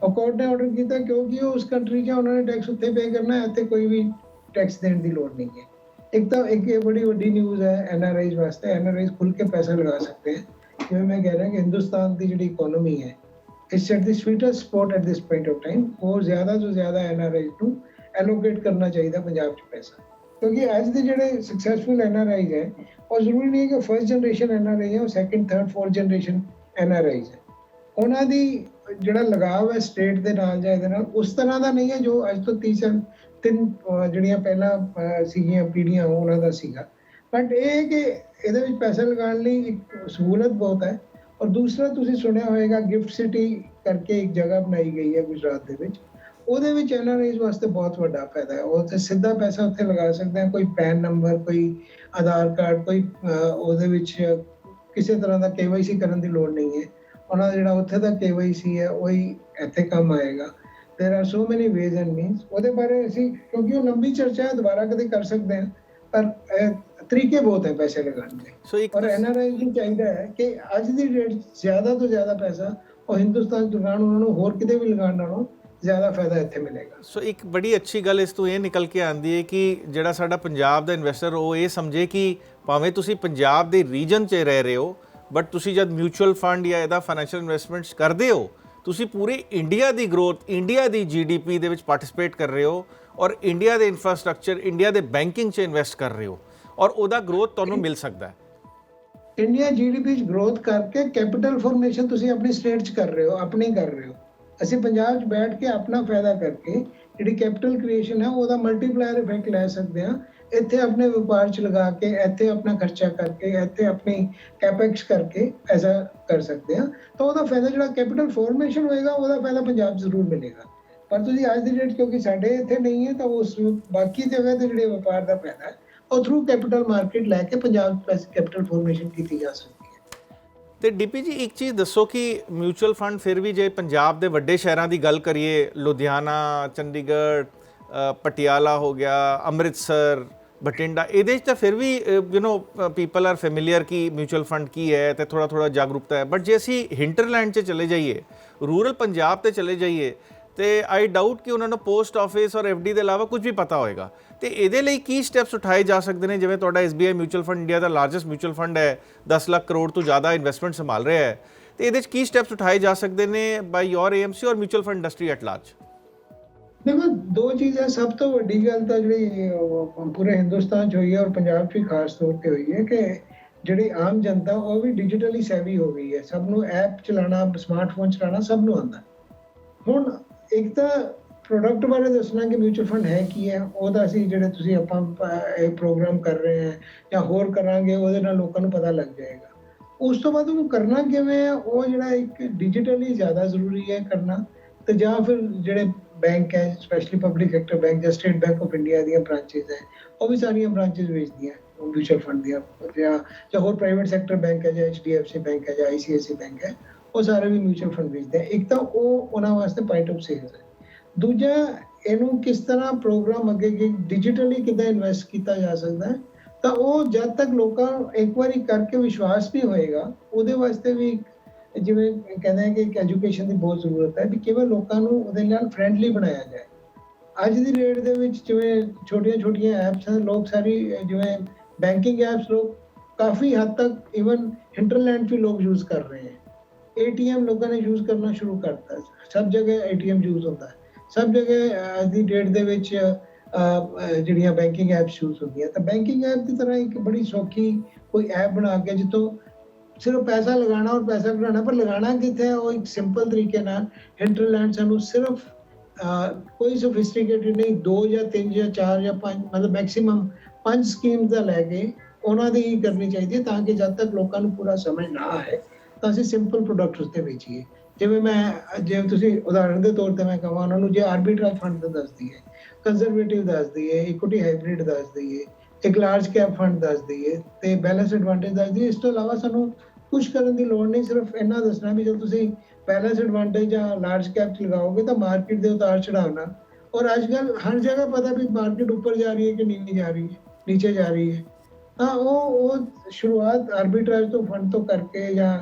ਉਹ ਕੋਰਟ ਨੇ ਆਰਡਰ ਕੀਤਾ ਕਿਉਂਕਿ ਉਸ ਕੰਟਰੀ 'ਚ ਉਹਨਾਂ ਨੇ ਟੈਕਸ ਉੱਥੇ ਪੇ ਕਰਨਾ ਹੈ, ਇੱਥੇ ਕੋਈ ਵੀ ਟੈਕਸ ਦੇਣ ਦੀ ਲੋੜ ਨਹੀਂ ਹੈ। ਇੱਕ ਤਾਂ ਇੱਕ ਇਹ ਬੜੀ ਵੱਡੀ ਨਿਊਜ਼ ਹੈ ਐਨਆਰਆਈਜ਼ ਵਾਸਤੇ। ਐਨਆਰਆਈਜ਼ ਖੁੱਲ ਕੇ ਪੈਸਾ ਲਗਾ ਸਕਦੇ ਹੈ। ਜਿਵੇਂ ਮੈਂ ਕਹਿ ਰਿਹਾ ਕਿ ਹਿੰਦੁਸਤਾਨ ਦੀ ਜਿਹੜੀ ਇਕਨੋਮੀ ਹੈ is at the sweetest spot at this point of time ਹੋਰ ਜ਼ਿਆਦਾ ਤੋਂ ਜ਼ਿਆਦਾ ਐਨਆਰਆਈਜ਼ ਨੂੰ ਐਲੋਕੇਟ ਕਰਨਾ ਚਾਹੀਦਾ ਪੰਜਾਬ 'ਚ ਪੈਸਾ। ਕਿਉਂਕਿ ਅੱਜ ਦੇ ਜਿਹੜੇ ਸਕਸੈਸਫੁਲ ਐਨਆਰਆਈਜ਼ ਹੈ, ਉਹ ਜ਼ਰੂਰੀ ਨਹੀਂ ਹੈ ਕਿ ਫਰਸਟ ਜਨਰੇਸ਼ਨ ਐਨਆਰਆਈ ਹੈ, ਉਹ second third fourth generation NRIs ਹੈ। ਉਹਨਾਂ ਦੀ ਜਿਹੜਾ ਲਗਾਵ ਹੈ ਸਟੇਟ ਦੇ ਨਾਲ ਜਾਂ ਇਹਦੇ ਨਾਲ, ਉਸ ਤਰ੍ਹਾਂ ਦਾ ਨਹੀਂ ਹੈ ਜੋ ਅੱਜ ਤੋਂ 30 ਸਾਲ, ਤਿੰਨ ਜਿਹੜੀਆਂ ਪਹਿਲਾਂ ਸੀਗੀਆਂ, ਪੀੜ੍ਹੀਆਂ ਉਹਨਾਂ ਦਾ ਸੀਗਾ। ਬਟ ਇਹ ਹੈ ਕਿ ਇਹਦੇ ਵਿੱਚ ਪੈਸਾ ਲਗਾਉਣ ਲਈ ਇੱਕ ਸਹੂਲਤ ਬਹੁਤ ਹੈ। ਔਰ ਦੂਸਰਾ, ਤੁਸੀਂ ਸੁਣਿਆ ਹੋਵੇਗਾ ਗਿਫਟ ਸਿਟੀ ਕਰਕੇ ਇੱਕ ਜਗ੍ਹਾ ਬਣਾਈ ਗਈ ਹੈ ਗੁਜਰਾਤ ਦੇ ਵਿੱਚ। ਉਹਦੇ ਵਿੱਚ ਐਨਆਰਆਈਜ਼ ਵਾਸਤੇ ਬਹੁਤ ਵੱਡਾ ਫਾਇਦਾ ਹੈ ਉਹ ਤੇ ਸਿੱਧਾ ਪੈਸਾ ਉੱਥੇ ਲਗਾ ਸਕਦੇ ਆ ਕੋਈ ਪੈਨ ਨੰਬਰ ਕੋਈ ਆਧਾਰ ਕਾਰਡ ਕੋਈ ਅਹ, ਉਹਦੇ ਵਿੱਚ ਕਿਸੇ ਤਰ੍ਹਾਂ ਦਾ ਕੇਵਾਈਸੀ ਕਰਨ ਦੀ ਲੋੜ ਨਹੀਂ ਹੈ ਉਹਨਾਂ ਦਾ ਜਿਹੜਾ ਉੱਥੇ ਦਾ ਕੇਵਾਈਸੀ ਹੈ ਉਹੀ ਇੱਥੇ ਕੰਮ ਆਏਗਾ there are so many ways and means ਉਹਦੇ ਬਾਰੇ ਅਸੀਂ ਕਿਉਂਕਿ ਉਹ ਲੰਬੀ ਚਰਚਾ ਹੈ ਦੁਬਾਰਾ ਕਦੇ ਕਰ ਸਕਦੇ ਹਾਂ ਪਰ ਇਹ ਤਰੀਕੇ ਬਹੁਤ ਹੈ ਪੈਸੇ ਲਗਾਉਣ ਦੇ ਸੋ ਇੱਕ ਔਰ ਐਨਆਰਆਈ ਨੂੰ ਚਾਹੀਦਾ ਹੈ ਕਿ ਅੱਜ ਦੀ ਡੇਟ ਜ਼ਿਆਦਾ ਤੋਂ ਜ਼ਿਆਦਾ ਪੈਸਾ ਉਹ ਹਿੰਦੁਸਤਾਨ 'ਚ ਲਗਾਉਣ ਉਹਨਾਂ ਨੂੰ ਹੋਰ ਕਿਤੇ ਵੀ ਲਗਾਉਣ ਨਾਲੋਂ ਜ਼ਿਆਦਾ ਫਾਇਦਾ ਇੱਥੇ ਮਿਲੇਗਾ। ਸੋ ਇੱਕ ਬੜੀ ਅੱਛੀ ਗੱਲ ਇਸ ਤੋਂ ਇਹ ਨਿਕਲ ਕੇ ਆਂਦੀ ਹੈ ਕਿ ਜਿਹੜਾ ਸਾਡਾ ਪੰਜਾਬ ਦਾ ਇਨਵੈਸਟਰ ਉਹ ਇਹ ਸਮਝੇ ਕਿ ਭਾਵੇਂ ਤੁਸੀਂ ਪੰਜਾਬ ਦੇ ਰੀਜਨ 'ਚ ਰਹਿ ਰਹੇ ਹੋ ਬਟ ਤੁਸੀਂ ਜਦ ਮਿਊਚੁਅਲ ਫੰਡ ਜਾਂ ਇਹਦਾ ਫਾਈਨੈਂਸ਼ੀਅਲ ਇਨਵੈਸਟਮੈਂਟਸ ਕਰਦੇ ਹੋ ਤੁਸੀਂ ਪੂਰੇ ਇੰਡੀਆ ਦੀ ਗਰੋਥ ਇੰਡੀਆ ਦੀ ਜੀਡੀਪੀ ਦੇ ਵਿੱਚ ਪਾਰਟਿਸਿਪੇਟ ਕਰ ਰਹੇ ਹੋ ਔਰ ਇੰਡੀਆ ਦੇ ਇਨਫਰਾਸਟ੍ਰਕਚਰ ਇੰਡੀਆ ਦੇ ਬੈਂਕਿੰਗ 'ਚ ਇਨਵੈਸਟ ਕਰ ਰਹੇ ਹੋ ਔਰ ਉਹਦਾ ਗਰੋਥ ਤੁਹਾਨੂੰ ਮਿਲ ਸਕਦਾ ਹੈ। ਇੰਡੀਆ ਜੀਡੀਪੀ ਚ ਗਰੋਥ ਕਰਕੇ ਕੈਪੀਟਲ ਫਾਰਮੇਸ਼ਨ ਤੁਸੀਂ ਆਪਣੀ ਸਟੇਟ ਚ ਕਰ ਰਹੇ ਹੋ ਆਪਣੀ ਕਰ ਰਹੇ ਹੋ। ਅਸੀਂ ਪੰਜਾਬ ਚ ਬੈਠ ਕੇ ਆਪਣਾ ਫਾਇਦਾ ਕਰਕੇ ਜਿਹੜੀ ਕੈਪੀਟਲ ਕ੍ਰੀਏਸ਼ਨ ਹੈ ਉਹਦਾ ਮਲਟੀਪਲਾਇਰ ਇਫੈਕਟ ਲੈ ਸਕਦੇ ਹਾਂ। ਇੱਥੇ ਆਪਣੇ ਵਪਾਰ ਚ ਲਗਾ ਕੇ, ਇੱਥੇ ਆਪਣਾ ਖਰਚਾ ਕਰਕੇ, ਇੱਥੇ ਆਪਣੀ ਕੈਪੈਕਸ ਕਰਕੇ ਐਸਾ ਕਰ ਸਕਦੇ ਹਾਂ। ਤਾਂ ਉਹਦਾ ਫਾਇਦਾ ਜਿਹੜਾ ਕੈਪੀਟਲ ਫਾਰਮੇਸ਼ਨ ਹੋਏਗਾ, ਉਹਦਾ ਫਾਇਦਾ ਪੰਜਾਬ 'ਚ ਜ਼ਰੂਰ ਮਿਲੇਗਾ। ਪਰ ਤੁਸੀਂ ਅੱਜ ਦੀ ਡੇਟ ਕਿਉਂਕਿ ਸਾਡੇ ਇੱਥੇ ਨਹੀਂ ਹੈ, ਤਾਂ ਉਸ ਬਾਕੀ ਜਗ੍ਹਾ ਤੇ ਜਿਹੜੇ ਵਪਾਰ ਦਾ ਫਾਇਦਾ ਉਹ ਥਰੂ ਕੈਪੀਟਲ ਮਾਰਕੀਟ ਲੈ ਕੇ ਪੰਜਾਬ 'ਚ ਕੈਪੀਟਲ ਫਾਰਮੇਸ਼ਨ ਕੀਤੀ ਜਾ ਸਕਦੀ ਤੇ ਡੀਪੀ ਜੀ, ਇੱਕ ਚੀਜ਼ ਦੱਸੋ ਕਿ ਮਿਊਚੁਅਲ ਫੰਡ ਫਿਰ ਵੀ ਜੇ ਪੰਜਾਬ ਦੇ ਵੱਡੇ ਸ਼ਹਿਰਾਂ ਦੀ ਗੱਲ ਕਰੀਏ, ਲੁਧਿਆਣਾ, ਚੰਡੀਗੜ੍ਹ ਪਟਿਆਲਾ ਹੋ ਗਿਆ, ਅੰਮ੍ਰਿਤਸਰ, ਬਠਿੰਡਾ, ਇਹਦੇ 'ਚ ਤਾਂ ਫਿਰ ਵੀ you know people are familiar ਕਿ ਮਿਊਚੁਅਲ ਫੰਡ ਕੀ ਹੈ ਤੇ ਥੋੜਾ ਥੋੜਾ ਜਾਗਰੂਕਤਾ ਹੈ। ਬਟ ਜੇ ਅਸੀਂ ਹਿੰਟਰਲੈਂਡ 'ਚ ਚਲੇ ਜਾਈਏ ਰੂਰਲ ਪੰਜਾਬ ਤੇ ਚਲੇ ਜਾਈਏ ਤੇ ਆਈ ਡਾਊਟ ਕਿ ਉਹਨਾਂ ਨੂੰ ਪੋਸਟ ਆਫਿਸ ਔਰ ਡੀ ਦੇ ਇਲਾਵਾ ਕੁਝ ਵੀ ਪਤਾ ਹੋਏਗਾ। ਤੇ ਇਹਦੇ ਲਈ ਕੀ ਸਟੈਪਸ ਉਠਾਏ ਜਾ ਸਕਦੇ ਨੇ? ਜਿਵੇਂ ਤੁਹਾਡਾ SBI ਮਿਊਚੁਅਲ ਫੰਡ ਇੰਡੀਆ ਦਾ ਲਾਰਜੈਸਟ ਮਿਊਚੁਅਲ ਫੰਡ ਹੈ 10 ਲੱਖ ਕਰੋੜ ਤੋਂ ਜ਼ਿਆਦਾ ਇਨਵੈਸਟਮੈਂਟ ਸੰਭਾਲ ਰਿਹਾ ਹੈ। ਤੇ ਇਹਦੇ 'ਚ ਕੀ ਸਟੈਪਸ ਉਠਾਏ ਜਾ ਸਕਦੇ ਨੇ ਬਾਈ ਯੋਰ AMC ਔਰ mutual fund industry at large ਦੇਖੋ, ਦੋ ਚੀਜ਼ਾਂ ਸਭ ਤੋਂ ਵੱਡੀ ਗੱਲ ਤਾਂ ਜਿਹੜੀ ਪੂਰੇ ਹਿੰਦੁਸਤਾਨ 'ਚ ਹੋਈ ਹੈ ਔਰ ਪੰਜਾਬ 'ਚ ਖਾਸ ਤੌਰ ਤੇ ਹੋਈ ਹੈ ਕਿ ਜਿਹੜੀ ਆਮ ਜਨਤਾ, ਉਹ ਵੀ ਡਿਜੀਟਲੀ ਸੈਵੀ ਹੋ ਗਈ ਹੈ। ਸਭ ਨੂੰ ਐਪ ਚਲਾਉਣਾ ਸਮਾਰਟਫੋਨ ਚਲਾਉਣਾ ਸਭ ਨੂੰ ਆਉਂਦਾ। ਹੁਣ ਇੱਕ ਤਾਂ ਪ੍ਰੋਡਕਟ ਬਾਰੇ ਦੱਸਣਾ ਕਿ ਮਿਊਚੁਅਲ ਫੰਡ ਹੈ ਕੀ ਹੈ, ਉਹਦਾ ਅਸੀਂ ਜਿਹੜੇ ਤੁਸੀਂ ਆਪਾਂ ਇਹ ਪ੍ਰੋਗਰਾਮ ਕਰ ਰਹੇ ਹਾਂ ਜਾਂ ਹੋਰ ਕਰਾਂਗੇ, ਉਹਦੇ ਨਾਲ ਲੋਕਾਂ ਨੂੰ ਪਤਾ ਲੱਗ ਜਾਏਗਾ। ਉਸ ਤੋਂ ਬਾਅਦ ਉਹਨੂੰ ਕਰਨਾ ਕਿਵੇਂ ਹੈ, ਉਹ ਜਿਹੜਾ ਇੱਕ ਡਿਜੀਟਲੀ ਜ਼ਿਆਦਾ ਜ਼ਰੂਰੀ ਹੈ ਕਰਨਾ। ਤੇ ਜਾਂ ਫਿਰ ਜਿਹੜੇ ਬੈਂਕ ਹੈ ਸਪੈਸ਼ਲੀ ਪਬਲਿਕ ਸੈਕਟਰ ਬੈਂਕ ਜਾਂ ਸਟੇਟ ਬੈਂਕ ਆਫ ਇੰਡੀਆ ਦੀਆਂ ਬ੍ਰਾਂਚੇਸ ਹੈ, ਉਹ ਵੀ ਸਾਰੀਆਂ ਬ੍ਰਾਂਚੇਸ ਵੇਚਦੀਆਂ ਮਿਊਚੁਅਲ ਫੰਡ ਦੀਆਂ, ਜਾਂ ਜਾਂ ਹੋਰ ਪ੍ਰਾਈਵੇਟ ਸੈਕਟਰ ਬੈਂਕ ਹੈ, ਜਾਂ HDFC ਬੈਂਕ ਹੈ, ਜਾਂ ICICI ਬੈਂਕ ਹੈ। ਉਹ ਸਾਰੇ ਵੀ ਮਿਊਚੁਅਲ ਫੰਡ ਵੇਚਦੇ ਆ ਇੱਕ ਤਾਂ ਉਹ ਉਹਨਾਂ ਵਾਸਤੇ ਪੁਆਇੰਟ ਆਫ ਸੇਲ ਹੈ। ਦੂਜਾ, ਇਹਨੂੰ ਕਿਸ ਤਰ੍ਹਾਂ ਪ੍ਰੋਗਰਾਮ ਅੱਗੇ ਡਿਜੀਟਲੀ ਕਿੱਦਾਂ ਇਨਵੈਸਟ ਕੀਤਾ ਜਾ ਸਕਦਾ ਹੈ, ਤਾਂ ਉਹ ਜਦ ਤੱਕ ਲੋਕਾਂ ਨੂੰ ਇੱਕ ਵਾਰੀ ਕਰਕੇ ਵਿਸ਼ਵਾਸ ਨਹੀਂ ਹੋਏਗਾ, ਉਹਦੇ ਵਾਸਤੇ ਵੀ ਜਿਵੇਂ ਕਹਿੰਦੇ ਆ ਕਿ ਇੱਕ ਐਜੂਕੇਸ਼ਨ ਦੀ ਬਹੁਤ ਜ਼ਰੂਰਤ ਹੈ ਵੀ ਕਿਵੇਂ ਲੋਕਾਂ ਨੂੰ ਉਹਦੇ ਨਾਲ ਫ੍ਰੈਂਡਲੀ ਬਣਾਇਆ ਜਾਏ। ਅੱਜ ਦੀ ਰੇਟ ਦੇ ਵਿੱਚ ਜਿਵੇਂ ਛੋਟੀਆਂ ਛੋਟੀਆਂ ਐਪਸ ਹਨ, ਲੋਕ ਸਾਰੀ ਜਿਵੇਂ ਬੈਂਕਿੰਗ ਐਪਸ ਲੋਕ ਕਾਫੀ ਹੱਦ ਤੱਕ ਇਵਨ ਇੰਟਰਨੈਟ ਵੀ ਲੋਕ ਯੂਜ਼ ਕਰ ਰਹੇ ਹਨ ਏਟੀਐਮ ਲੋਕਾਂ ਨੇ ਯੂਜ਼ ਕਰਨਾ ਸ਼ੁਰੂ ਕਰਤਾ। ਹੈ। ਸਭ ਜਗ੍ਹਾ ਏਟੀਐਮ ਯੂਜ਼ ਹੁੰਦਾ ਸਭ ਜਗ੍ਹਾ ਅੱਜ ਦੀ ਡੇਟ ਦੇ ਵਿੱਚ ਜਿਹੜੀਆਂ ਬੈਂਕਿੰਗ ਐਪਸ ਯੂਜ਼ ਹੁੰਦੀਆਂ। ਤਾਂ ਬੈਂਕਿੰਗ ਐਪ ਦੀ ਤਰ੍ਹਾਂ ਇੱਕ ਬੜੀ ਸੌਖੀ ਕੋਈ ਐਪ ਬਣਾ ਕੇ ਜਿੱਥੋਂ ਸਿਰਫ ਪੈਸਾ ਲਗਾਉਣਾ ਔਰ ਪੈਸਾ ਕਢਾਉਣਾ, ਪਰ ਲਗਾਉਣਾ ਕਿੱਥੇ ਹੈ? ਉਹ ਇੱਕ ਸਿੰਪਲ ਤਰੀਕੇ ਨਾਲ ਇੰਟਰਲੈਂਡ ਸਾਨੂੰ ਸਿਰਫ ਕੋਈ ਸੋਫਿਸਟੀਕੇਟਡ ਨਹੀਂ, ਦੋ ਜਾਂ ਤਿੰਨ ਜਾਂ ਚਾਰ ਜਾਂ ਪੰਜ, ਮਤਲਬ ਮੈਕਸਿਮਮ ਪੰਜ ਸਕੀਮਸ ਦਾ ਲੈ ਕੇ ਉਹਨਾਂ ਦੀ ਕਰਨੀ ਚਾਹੀਦੀ ਹੈ ਤਾਂ ਕਿ ਜਦ ਤੱਕ ਲੋਕਾਂ ਨੂੰ ਪੂਰਾ ਸਮਝ ਨਾ ਆਏ। ਤਾਂ ਅਸੀਂ ਸਿੰਪਲ ਪ੍ਰੋਡਕਟ ਉਸਤੇ ਵੇਚੀਏ। ਜਿਵੇਂ ਮੈਂ, ਜੇ ਤੁਸੀਂ ਉਦਾਹਰਣ ਦੇ ਤੌਰ ਤੇ ਮੈਂ ਕਹਾਂ, ਉਹਨਾਂ ਨੂੰ ਜੇ ਆਰਬਿਟਰਾਜ ਫੰਡ ਦਾ ਦੱਸਦੀ ਹੈ ਕੰਜ਼ਰਵੇਟਿਵ ਦੱਸਦੀ ਹੈ ਇਕੁਇਟੀ ਹਾਈਬ੍ਰਿਡ ਦੱਸਦੀ ਹੈ ਇੱਕ ਲਾਰਜ ਕੈਪ ਫੰਡ ਦੱਸਦੀ ਹੈ ਤੇ ਬੈਲੈਂਸ ਐਡਵਾਂਟੇਜ ਦੱਸਦੀ ਹੈ ਇਸ ਤੋਂ ਇਲਾਵਾ ਸਾਨੂੰ ਕੁਝ ਕਰਨ ਦੀ ਲੋੜ ਨਹੀਂ, ਸਿਰਫ ਇੰਨਾ ਦੱਸਣਾ ਵੀ ਜਦੋਂ ਤੁਸੀਂ ਬੈਲੈਂਸ ਐਡਵਾਂਟੇਜ ਜਾਂ ਲਾਰਜ ਕੈਪ ਚ ਲਗਾਓਗੇ ਤਾਂ ਮਾਰਕੀਟ ਦੇ ਉਤਾਰ ਚੜਾਵ ਨਾਲ। ਔਰ ਅੱਜ ਕੱਲ ਹਰ ਜਗ੍ਹਾ ਪਤਾ ਵੀ ਮਾਰਕੀਟ ਉੱਪਰ ਜਾ ਰਹੀ ਹੈ ਕਿ ਨੀਚੇ ਜਾ ਰਹੀ ਹੈ ਨੀਚੇ ਜਾ ਰਹੀ ਹੈ। ਤਾਂ ਉਹ ਉਹ ਸ਼ੁਰੂਆਤ ਆਰਬਿਟਰਾਜ ਤੋਂ ਫੰਡ ਤੋਂ ਕਰਕੇ ਜਾਂ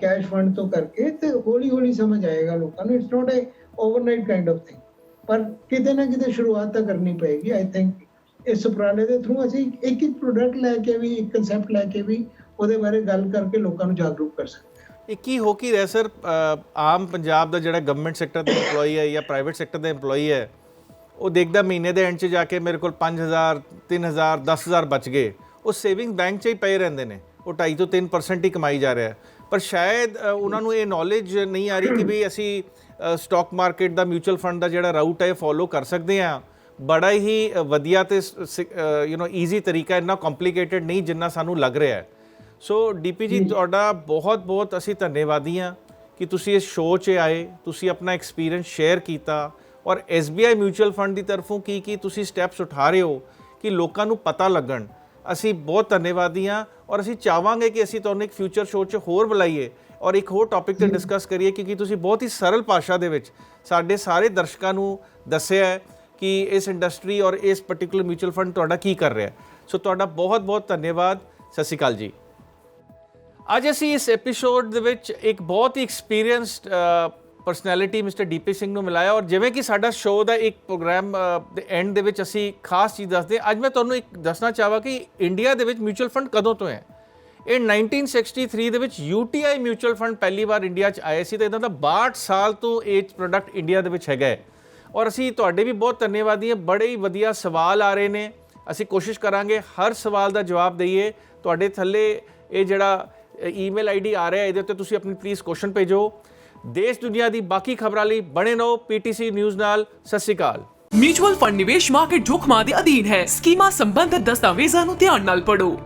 ਕੈਸ਼ ਫੰਡ ਤੋਂ ਕਰਕੇ ਤੇ ਹੌਲੀ ਹੌਲੀ ਸਮਝ ਆਏਗਾ ਲੋਕਾਂ ਨੂੰ। It's not a overnight kind of thing ਪਰ ਕਿਤੇ ਨਾ ਕਿਤੇ ਸ਼ੁਰੂਆਤ ਤਾਂ ਕਰਨੀ ਪਏਗੀ ਆਈ ਥਿੰਕ ਇਸ ਉਪਰਾਲੇ ਦੇ ਥਰੂ ਅਸੀਂ ਇੱਕ ਇੱਕ ਪ੍ਰੋਡਕਟ ਲੈ ਕੇ ਵੀ, ਇੱਕ ਕਨਸੈਪਟ ਲੈ ਕੇ ਵੀ ਉਹਦੇ ਬਾਰੇ ਗੱਲ ਕਰਕੇ ਲੋਕਾਂ ਨੂੰ ਜਾਗਰੂਕ ਕਰ ਸਕਦੇ ਇਹ ਕੀ ਹੋ ਕੀ ਰਿਹਾ ਸਰ? ਆਮ ਪੰਜਾਬ ਦਾ ਜਿਹੜਾ ਗਵਰਨਮੈਂਟ ਸੈਕਟਰ ਦਾ EMPLOYE ਹੈ ਜਾਂ ਪ੍ਰਾਈਵੇਟ ਸੈਕਟਰ ਦਾ EMPLOYE ਹੈ, ਉਹ ਦੇਖਦਾ ਮਹੀਨੇ ਦੇ ਐਂਡ 'ਚ ਜਾ ਕੇ ਮੇਰੇ ਕੋਲ 5000 3000 10000 ਬਚ ਗਏ। ਉਹ ਸੇਵਿੰਗ ਬੈਂਕ 'ਚ ਹੀ ਪਏ ਰਹਿੰਦੇ ਨੇ। ਉਹ 2.5 ਤੋਂ 3% ਹੀ ਕਮਾਈ ਜਾ ਰਿਹਾ ਹੈ। ਪਰ ਸ਼ਾਇਦ ਉਹਨਾਂ ਨੂੰ ਇਹ ਨੌਲੇਜ ਨਹੀਂ ਆ ਰਹੀ ਕਿ ਵੀ ਅਸੀਂ ਸਟਾਕ ਮਾਰਕੀਟ ਦਾ ਮਿਊਚੁਅਲ ਫੰਡ ਦਾ ਜਿਹੜਾ ਰਾਊਟ ਹੈ ਫੋਲੋ ਕਰ ਸਕਦੇ ਹਾਂ। ਬੜਾ ਹੀ ਵਧੀਆ ਤੇ ਯੂ نو ਈਜ਼ੀ ਤਰੀਕਾ ਇੰਨਾ ਕੰਪਲਿਕੇਟਡ ਨਹੀਂ ਜਿੰਨਾ ਸਾਨੂੰ ਲੱਗ ਰਿਹਾ ਹੈ। ਸੋ ਡੀਪੀ ਜੀ ਤੁਹਾਡਾ ਬਹੁਤ ਬਹੁਤ ਅਸੀਂ ਧੰਨਵਾਦੀ ਹਾਂ ਕਿ ਤੁਸੀਂ ਇਸ ਸ਼ੋਅ 'ਚ ਆਏ ਤੁਸੀਂ ਆਪਣਾ ਐਕਸਪੀਰੀਅੰਸ ਸ਼ੇਅਰ ਕੀਤਾ ਔਰ SBI ਮਿਊਚੁਅਲ ਫੰਡ ਦੀ ਤਰਫੋਂ ਕੀ ਕੀ ਤੁਸੀਂ ਸਟੈਪਸ ਉਠਾ ਰਹੇ ਹੋ ਕਿ ਲੋਕਾਂ ਨੂੰ ਪਤਾ ਲੱਗਣ। ਅਸੀਂ ਬਹੁਤ ਧੰਨਵਾਦੀ ਹਾਂ ਔਰ ਅਸੀਂ ਚਾਹਾਂਗੇ ਕਿ ਅਸੀਂ ਤੁਹਾਨੂੰ ਇੱਕ ਫਿਊਚਰ ਸ਼ੋਅ 'ਚ ਹੋਰ ਬੁਲਾਈਏ ਔਰ ਇੱਕ ਹੋਰ ਟੌਪਿਕ ਤੇ ਡਿਸਕਸ ਕਰੀਏ ਕਿਉਂਕਿ ਤੁਸੀਂ ਬਹੁਤ ਹੀ ਸਰਲ ਭਾਸ਼ਾ ਦੇ ਵਿੱਚ ਸਾਡੇ ਸਾਰੇ ਦਰਸ਼ਕਾਂ ਨੂੰ ਦੱਸਿਆ ਹੈ ਕਿ ਇਸ ਇੰਡਸਟਰੀ ਔਰ ਇਸ ਪਾਰਟਿਕੂਲਰ ਮਿਊਚੁਅਲ ਫੰਡ ਤੁਹਾਡਾ ਕੀ ਕਰ ਰਿਹਾ ਸੋ ਤੁਹਾਡਾ ਬਹੁਤ ਬਹੁਤ ਧੰਨਵਾਦ। ਸਤਿ ਸ਼੍ਰੀ ਅਕਾਲ ਜੀ। ਅੱਜ ਅਸੀਂ ਇਸ ਐਪੀਸੋਡ ਦੇ ਵਿੱਚ ਇੱਕ ਬਹੁਤ ਹੀ experienced personality mister DP Singh ਨੂੰ ਮਿਲਾਇਆ ਔਰ ਜਿਵੇਂ ਕਿ ਸਾਡਾ ਸ਼ੋਅ ਦਾ ਇੱਕ ਪ੍ਰੋਗਰਾਮ ਦੇ ਐਂਡ ਦੇ ਵਿੱਚ ਅਸੀਂ ਖਾਸ ਚੀਜ਼ ਦੱਸਦੇ ਅੱਜ ਮੈਂ ਤੁਹਾਨੂੰ ਇੱਕ ਦੱਸਣਾ ਚਾਹਾਂ ਕਿ ਇੰਡੀਆ ਦੇ ਵਿੱਚ ਮਿਊਚੁਅਲ ਫੰਡ ਕਦੋਂ ਤੋਂ ਹੈ? ਇਹ 1963 ਦੇ ਵਿੱਚ UTI ਮਿਊਚੁਅਲ ਫੰਡ ਪਹਿਲੀ ਵਾਰ ਇੰਡੀਆ 'ਚ ਆਏ ਸੀ ਤੇ ਇਹਨਾਂ ਦਾ 62 ਸਾਲ ਤੋਂ ਇਹ ਪ੍ਰੋਡਕਟ ਇੰਡੀਆ ਦੇ ਵਿੱਚ ਹੈਗਾ ਹੈ। ਔਰ ਅਸੀਂ ਤੁਹਾਡੇ ਵੀ ਬਹੁਤ ਧੰਨਵਾਦੀ ਹਾਂ। ਬੜੇ ਹੀ ਵਧੀਆ ਸਵਾਲ ਆ ਰਹੇ ਨੇ। ਅਸੀਂ ਕੋਸ਼ਿਸ਼ ਕਰਾਂਗੇ, ਹਰ ਸਵਾਲ ਦਾ ਜਵਾਬ ਦਈਏ। ਤੁਹਾਡੇ ਥੱਲੇ ਇਹ ਜਿਹੜਾ ਈਮੇਲ ਆਈਡੀ ਆ ਰਿਹਾ, ਇਹਦੇ ਉੱਤੇ ਤੁਸੀਂ ਆਪਣੀ ਪਲੀਜ਼ ਕੁਐਸਚਨ ਭੇਜੋ। ਦੇਸ਼ ਦੁਨੀਆ ਦੀ ਬਾਕੀ ਖਬਰਾਂ ਲਈ ਬਣੇ ਰਹੋ ਪੀਟੀਸੀ ਨਿਊਜ਼ ਨਾਲ। ਸਤਿ ਸ਼੍ਰੀ ਅਕਾਲ। ਮਿਊਚੁਅਲ ਫੰਡ ਨਿਵੇਸ਼ ਮਾਰਕੀਟ ਜੋਖਮਾਂ ਦੇ ਅਧੀਨ ਹੈ। ਸਕੀਮਾਂ ਸੰਬੰਧਤ ਦਸਤਾਵੇਜ਼ਾਂ ਨੂੰ ਧਿਆਨ ਨਾਲ ਪੜ੍ਹੋ।